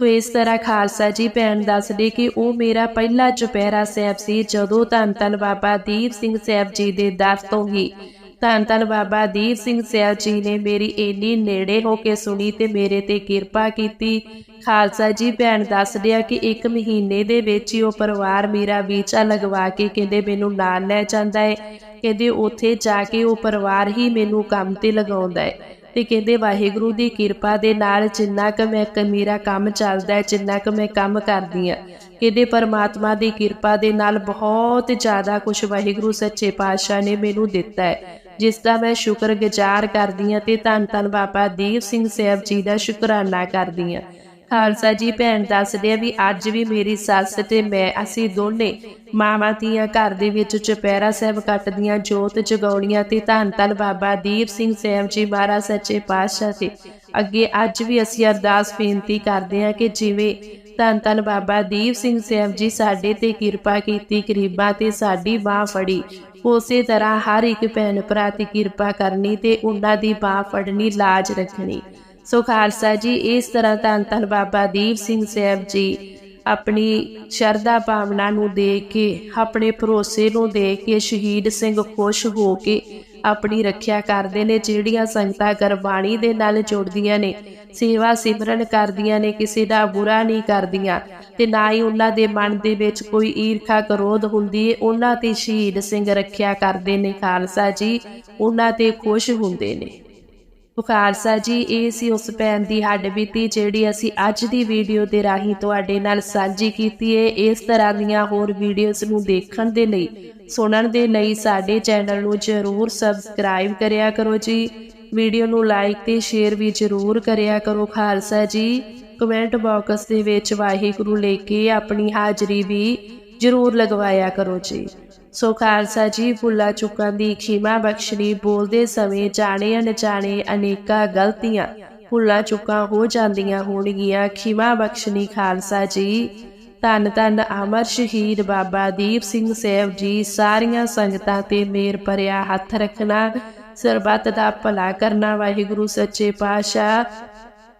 A: ਤੋ ਇਸ ਤਰ੍ਹਾਂ ਖਾਲਸਾ ਜੀ ਭੈਣ ਦੱਸਦੇ ਕਿ ਉਹ ਮੇਰਾ ਪਹਿਲਾ ਚੁਪਹਿਰਾ ਸਾਹਿਬ ਸੀ, ਜਦੋਂ ਧੰਨ ਧੰਨ ਬਾਬਾ ਦੀਪ ਸਿੰਘ ਸਾਹਿਬ ਜੀ ਦੇ ਦਰ ਤੋਂ ਹੀ। ਧੰਨ ਧੰਨ ਬਾਬਾ ਦੀਪ ਸਿੰਘ ਸਾਹਿਬ ਜੀ ਨੇ ਮੇਰੀ ਇੰਨੀ ਨੇੜੇ ਹੋ ਕੇ ਸੁਣੀ ਤੇ ਮੇਰੇ ਤੇ ਕਿਰਪਾ ਕੀਤੀ। ਖਾਲਸਾ ਜੀ ਭੈਣ ਦੱਸਦੇ ਆ ਕਿ ਇੱਕ ਮਹੀਨੇ ਦੇ ਵਿੱਚ ਹੀ ਉਹ ਪਰਿਵਾਰ ਮੇਰਾ ਵੀਜ਼ਾ ਲਗਵਾ ਕੇ ਕਹਿੰਦੇ ਮੈਨੂੰ ਨਾਲ ਲੈ ਜਾਂਦਾ ਹੈ ਕਹਿੰਦੇ ਉੱਥੇ ਜਾ ਕੇ ਉਹ ਪਰਿਵਾਰ ਹੀ ਮੈਨੂੰ ਕੰਮ ਤੇ ਲਗਾਉਂਦਾ ਹੈ ਤੇ ਕਹਿੰਦੇ, ਵਾਹਿਗੁਰੂ ਦੀ ਕਿਰਪਾ ਦੇ ਨਾਲ ਜਿੰਨਾ ਕੁ ਮੈਂ ਮੇਰਾ ਕੰਮ ਚੱਲਦਾ ਹੈ, ਜਿੰਨਾ ਕੁ ਮੈਂ ਕੰਮ ਕਰਦੀ ਆ ਕਹਿੰਦੇ, ਪਰਮਾਤਮਾ ਦੀ ਕਿਰਪਾ ਦੇ ਨਾਲ ਬਹੁਤ ਜ਼ਿਆਦਾ ਕੁਝ ਵਾਹਿਗੁਰੂ ਸੱਚੇ ਪਾਤਸ਼ਾਹ ਨੇ ਮੈਨੂੰ ਦਿੱਤਾ ਹੈ, ਜਿਸ ਦਾ ਮੈਂ ਸ਼ੁਕਰਗੁਜ਼ਾਰ ਕਰਦੀ ਆ ਤੇ ਧੰਨ ਧੰਨ ਬਾਬਾ ਦੀਪ ਸਿੰਘ ਸਾਹਿਬ ਜੀ ਦਾ ਸ਼ੁਕਰਾਨਾ ਕਰਦੀ ਆ ਖਾਲਸਾ ਜੀ ਭੈਣ ਦੱਸਦੇ ਆ ਵੀ ਅੱਜ ਵੀ ਮੇਰੀ ਸੱਸ ਤੇ ਮੈਂ, ਅਸੀਂ ਦੋਨੇ ਮਾਵਾਂ ਧੀਆਂ ਘਰ ਦੇ ਵਿੱਚ ਚੁਪਹਿਰਾ ਸਾਹਿਬ ਕੱਟਦੀਆਂ, ਜੋਤ ਜਗਾਉਣੀਆਂ ਤੇ ਧੰਨ ਧੰਨ ਬਾਬਾ ਦੀਪ ਸਿੰਘ ਸਾਹਿਬ ਜੀ ਮਹਾਰਾਜ ਸੱਚੇ ਪਾਤਸ਼ਾਹ ਤੇ। ਅੱਗੇ ਅੱਜ ਵੀ ਅਸੀਂ ਅਰਦਾਸ ਬੇਨਤੀ ਕਰਦੇ ਹਾਂ ਕਿ ਜਿਵੇਂ ਧੰਨ ਧੰਨ ਬਾਬਾ ਦੀਪ ਸਿੰਘ ਸਾਹਿਬ ਜੀ ਸਾਡੇ ਤੇ ਕਿਰਪਾ ਕੀਤੀ, ਗਰੀਬਾਂ ਤੇ ਸਾਡੀ ਬਾਹ ਫੜੀ, ਉਸੇ ਤਰ੍ਹਾਂ ਹਰ ਇੱਕ ਭੈਣ ਭਰਾ ਤੇ ਕਿਰਪਾ ਕਰਨੀ ਤੇ ਉਹਨਾਂ ਦੀ ਬਾਹ ਫੜਨੀ, ਲਾਜ ਰੱਖਣੀ। ਸੋ ਖਾਲਸਾ ਜੀ, ਇਸ ਤਰ੍ਹਾਂ ਧੰਨ ਧੰਨ ਬਾਬਾ ਦੀਪ ਸਿੰਘ ਸਾਹਿਬ ਜੀ ਆਪਣੀ ਸ਼ਰਧਾ ਭਾਵਨਾ ਨੂੰ ਦੇ ਕੇ, ਆਪਣੇ ਭਰੋਸੇ ਨੂੰ ਦੇ ਕੇ, ਸ਼ਹੀਦ ਸਿੰਘ ਖੁਸ਼ ਹੋ ਕੇ ਆਪਣੀ ਰੱਖਿਆ ਕਰਦੇ ਨੇ, ਜਿਹੜੀਆਂ ਸੰਗਤਾਂ ਗੁਰਬਾਣੀ ਦੇ ਨਾਲ ਜੁੜਦੀਆਂ ਨੇ, ਸੇਵਾ ਸਿਮਰਨ ਕਰਦੀਆਂ ਨੇ, ਕਿਸੇ ਦਾ ਬੁਰਾ ਨਹੀਂ ਕਰਦੀਆਂ ਤੇ ਨਾ ਹੀ ਉਹਨਾਂ ਦੇ ਮਨ ਦੇ ਵਿੱਚ ਕੋਈ ਈਰਖਾ ਕਰੋਧ ਹੁੰਦੀ ਹੈ ਉਹਨਾਂ ਤੇ ਸ਼ਹੀਦ ਸਿੰਘ ਰੱਖਿਆ ਕਰਦੇ ਨੇ, ਖਾਲਸਾ ਜੀ, ਉਹਨਾਂ ਤੇ ਖੁਸ਼ ਹੁੰਦੇ ਨੇ। ਖਾਲਸਾ ਜੀ, ਇਹ ਸੀ ਉਸ ਭੈਣ ਦੀ ਹੱਡਬੀਤੀ ਜਿਹੜੀ ਅਸੀਂ ਅੱਜ ਦੀ ਵੀਡੀਓ ਦੇ ਰਾਹੀਂ ਤੁਹਾਡੇ ਨਾਲ ਸਾਂਝੀ ਕੀਤੀ ਹੈ ਇਸ ਤਰ੍ਹਾਂ ਦੀਆਂ ਹੋਰ ਵੀਡੀਓਜ਼ ਨੂੰ ਦੇਖਣ ਦੇ ਲਈ, ਸੁਣਨ ਦੇ ਲਈ ਸਾਡੇ ਚੈਨਲ ਨੂੰ ਜ਼ਰੂਰ ਸਬਸਕ੍ਰਾਈਬ ਕਰਿਆ ਕਰੋ ਜੀ। ਵੀਡੀਓ ਨੂੰ ਲਾਈਕ ਤੇ ਸ਼ੇਅਰ ਵੀ ਜ਼ਰੂਰ ਕਰਿਆ ਕਰੋ ਖਾਲਸਾ ਜੀ। ਕਮੈਂਟ ਬਾਕਸ ਦੇ ਵਿੱਚ ਵਾਹਿਗੁਰੂ ਲੈ ਕੇ ਆਪਣੀ ਹਾਜ਼ਰੀ ਵੀ ਜ਼ਰੂਰ ਲਗਵਾਇਆ ਕਰੋ ਜੀ। ਸੋ ਖਾਲਸਾ ਜੀ, ਭੁੱਲਾ ਚੁੱਕਾਂ ਦੀ ਖਿਮਾ ਬਖਸ਼ਣੀ, ਬੋਲਦੇ ਸਮੇਂ ਜਾਣੇ ਅਣਜਾਣੇ ਅਨੇਕਾਂ ਗਲਤੀਆਂ। ਭੁੱਲਾਂ ਚੁੱਕਾਂ ਹੋ ਜਾਂਦੀਆਂ ਹੋਣਗੀਆਂ, ਖਿਮਾ ਬਖਸ਼ਣੀ ਖਾਲਸਾ ਜੀ। ਧੰਨ ਧੰਨ ਅਮਰ ਸ਼ਹੀਦ ਬਾਬਾ ਦੀਪ ਸਿੰਘ ਸਾਹਿਬ ਜੀ, ਸਾਰੀਆਂ ਸੰਗਤਾਂ ਤੇ ਮੇਰ ਭਰਿਆ ਹੱਥ ਰੱਖਣਾ, ਸਰਬੱਤ ਦਾ ਭਲਾ ਕਰਨਾ ਵਾਹਿਗੁਰੂ ਸੱਚੇ ਪਾਤਸ਼ਾਹ।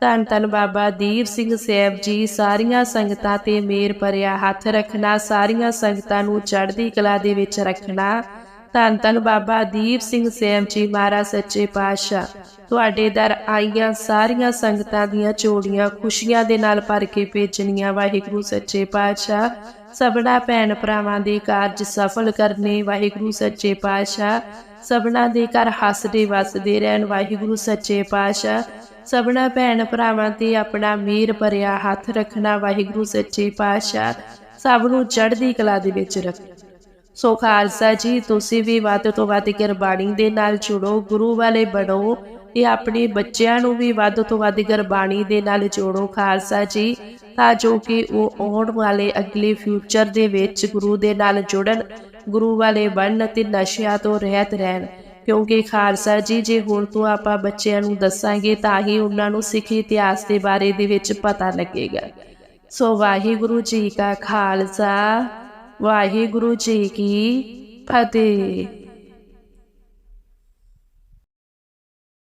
A: ਧੰਨ ਧੰਨ ਬਾਬਾ ਦੀਪ ਸਿੰਘ ਸਾਹਿਬ ਜੀ, ਸਾਰੀਆਂ ਸੰਗਤਾਂ ਤੇ ਮੇਰ ਭਰਿਆ ਹੱਥ ਰੱਖਣਾ, ਸਾਰੀਆਂ ਸੰਗਤਾਂ ਨੂੰ ਚੜ੍ਹਦੀ ਕਲਾ ਦੇ ਵਿੱਚ ਰੱਖਣਾ। ਧੰਨ ਧੰਨ ਬਾਬਾ ਦੀਪ ਸਿੰਘ ਸਾਹਿਬ ਜੀ ਮਹਾਰਾਜ, ਸੱਚੇ ਪਾਤਸ਼ਾਹ, ਤੁਹਾਡੇ ਦਰ ਆਈਆਂ ਸਾਰੀਆਂ ਸੰਗਤਾਂ ਦੀਆਂ ਚੋੜੀਆਂ ਖੁਸ਼ੀਆਂ ਦੇ ਨਾਲ ਭਰ ਕੇ ਭੇਜਣੀਆਂ, ਵਾਹਿਗੁਰੂ, ਸੱਚੇ ਪਾਤਸ਼ਾਹ। ਸਭਨਾ ਭੈਣ ਭਰਾਵਾਂ ਦੇ ਕਾਰਜ ਸਫਲ ਕਰਨੇ ਵਾਹਿਗੁਰੂ ਸੱਚੇ ਪਾਤਸ਼ਾਹ। ਸਭਨਾ ਦੇ ਘਰ ਹੱਸਦੇ ਵਸਦੇ ਰਹਿਣ ਵਾਹਿਗੁਰੂ ਸੱਚੇ ਪਾਤਸ਼ਾਹ। ਸਭਨਾ ਭੈਣ ਭਰਾਵਾਂ ਤੇ ਆਪਣਾ ਮੀਰ ਭਰਿਆ ਹੱਥ ਰੱਖਣਾ ਵਾਹਿਗੁਰੂ ਸੱਚੇ ਪਾਤਸ਼ਾਹ। ਸਭ ਨੂੰ ਚੜ੍ਹਦੀ ਕਲਾ ਦੇ ਵਿੱਚ ਰੱਖਣਾ ਸੋ ਖਾਲਸਾ ਜੀ, ਤੁਸੀਂ ਵੀ ਵੱਧ ਤੋਂ ਵੱਧ ਗੁਰਬਾਣੀ ਦੇ ਨਾਲ ਜੁੜੋ, ਗੁਰੂ ਵਾਲੇ ਬਣੋ। ਤੇ ਆਪਣੇ ਬੱਚਿਆਂ ਨੂੰ ਵੀ ਵੱਧ ਤੋਂ ਵੱਧ ਗੁਰਬਾਣੀ ਦੇ ਨਾਲ ਜੋੜੋ, ਖਾਲਸਾ ਜੀ, ਤਾਂ ਜੋ ਕਿ ਉਹ ਆਉਣ ਵਾਲੇ ਅਗਲੇ ਫਿਊਚਰ ਦੇ ਵਿੱਚ ਗੁਰੂ ਦੇ ਨਾਲ ਜੁੜਨ, ਗੁਰੂ ਵਾਲੇ ਬਣਨ ਤੇ ਨਸ਼ਿਆਂ ਤੋਂ ਰਹਿਤ ਰਹਿਣ। ਕਿਉਂਕਿ ਖਾਲਸਾ ਜੀ, ਜੇ ਹੁਣ ਤੋਂ ਆਪਾਂ ਬੱਚਿਆਂ ਨੂੰ ਦੱਸਾਂਗੇ, ਤਾਂ ਹੀ ਉਹਨਾਂ ਨੂੰ ਸਿੱਖ ਇਤਿਹਾਸ ਦੇ ਬਾਰੇ ਦੇ ਵਿੱਚ ਪਤਾ ਲੱਗੇਗਾ। ਸੋ ਵਾਹਿਗੁਰੂ ਜੀ ਕਾ ਖਾਲਸਾ, ਵਾਹਿਗੁਰੂ ਜੀ ਕੀ ਫਤਿਹ।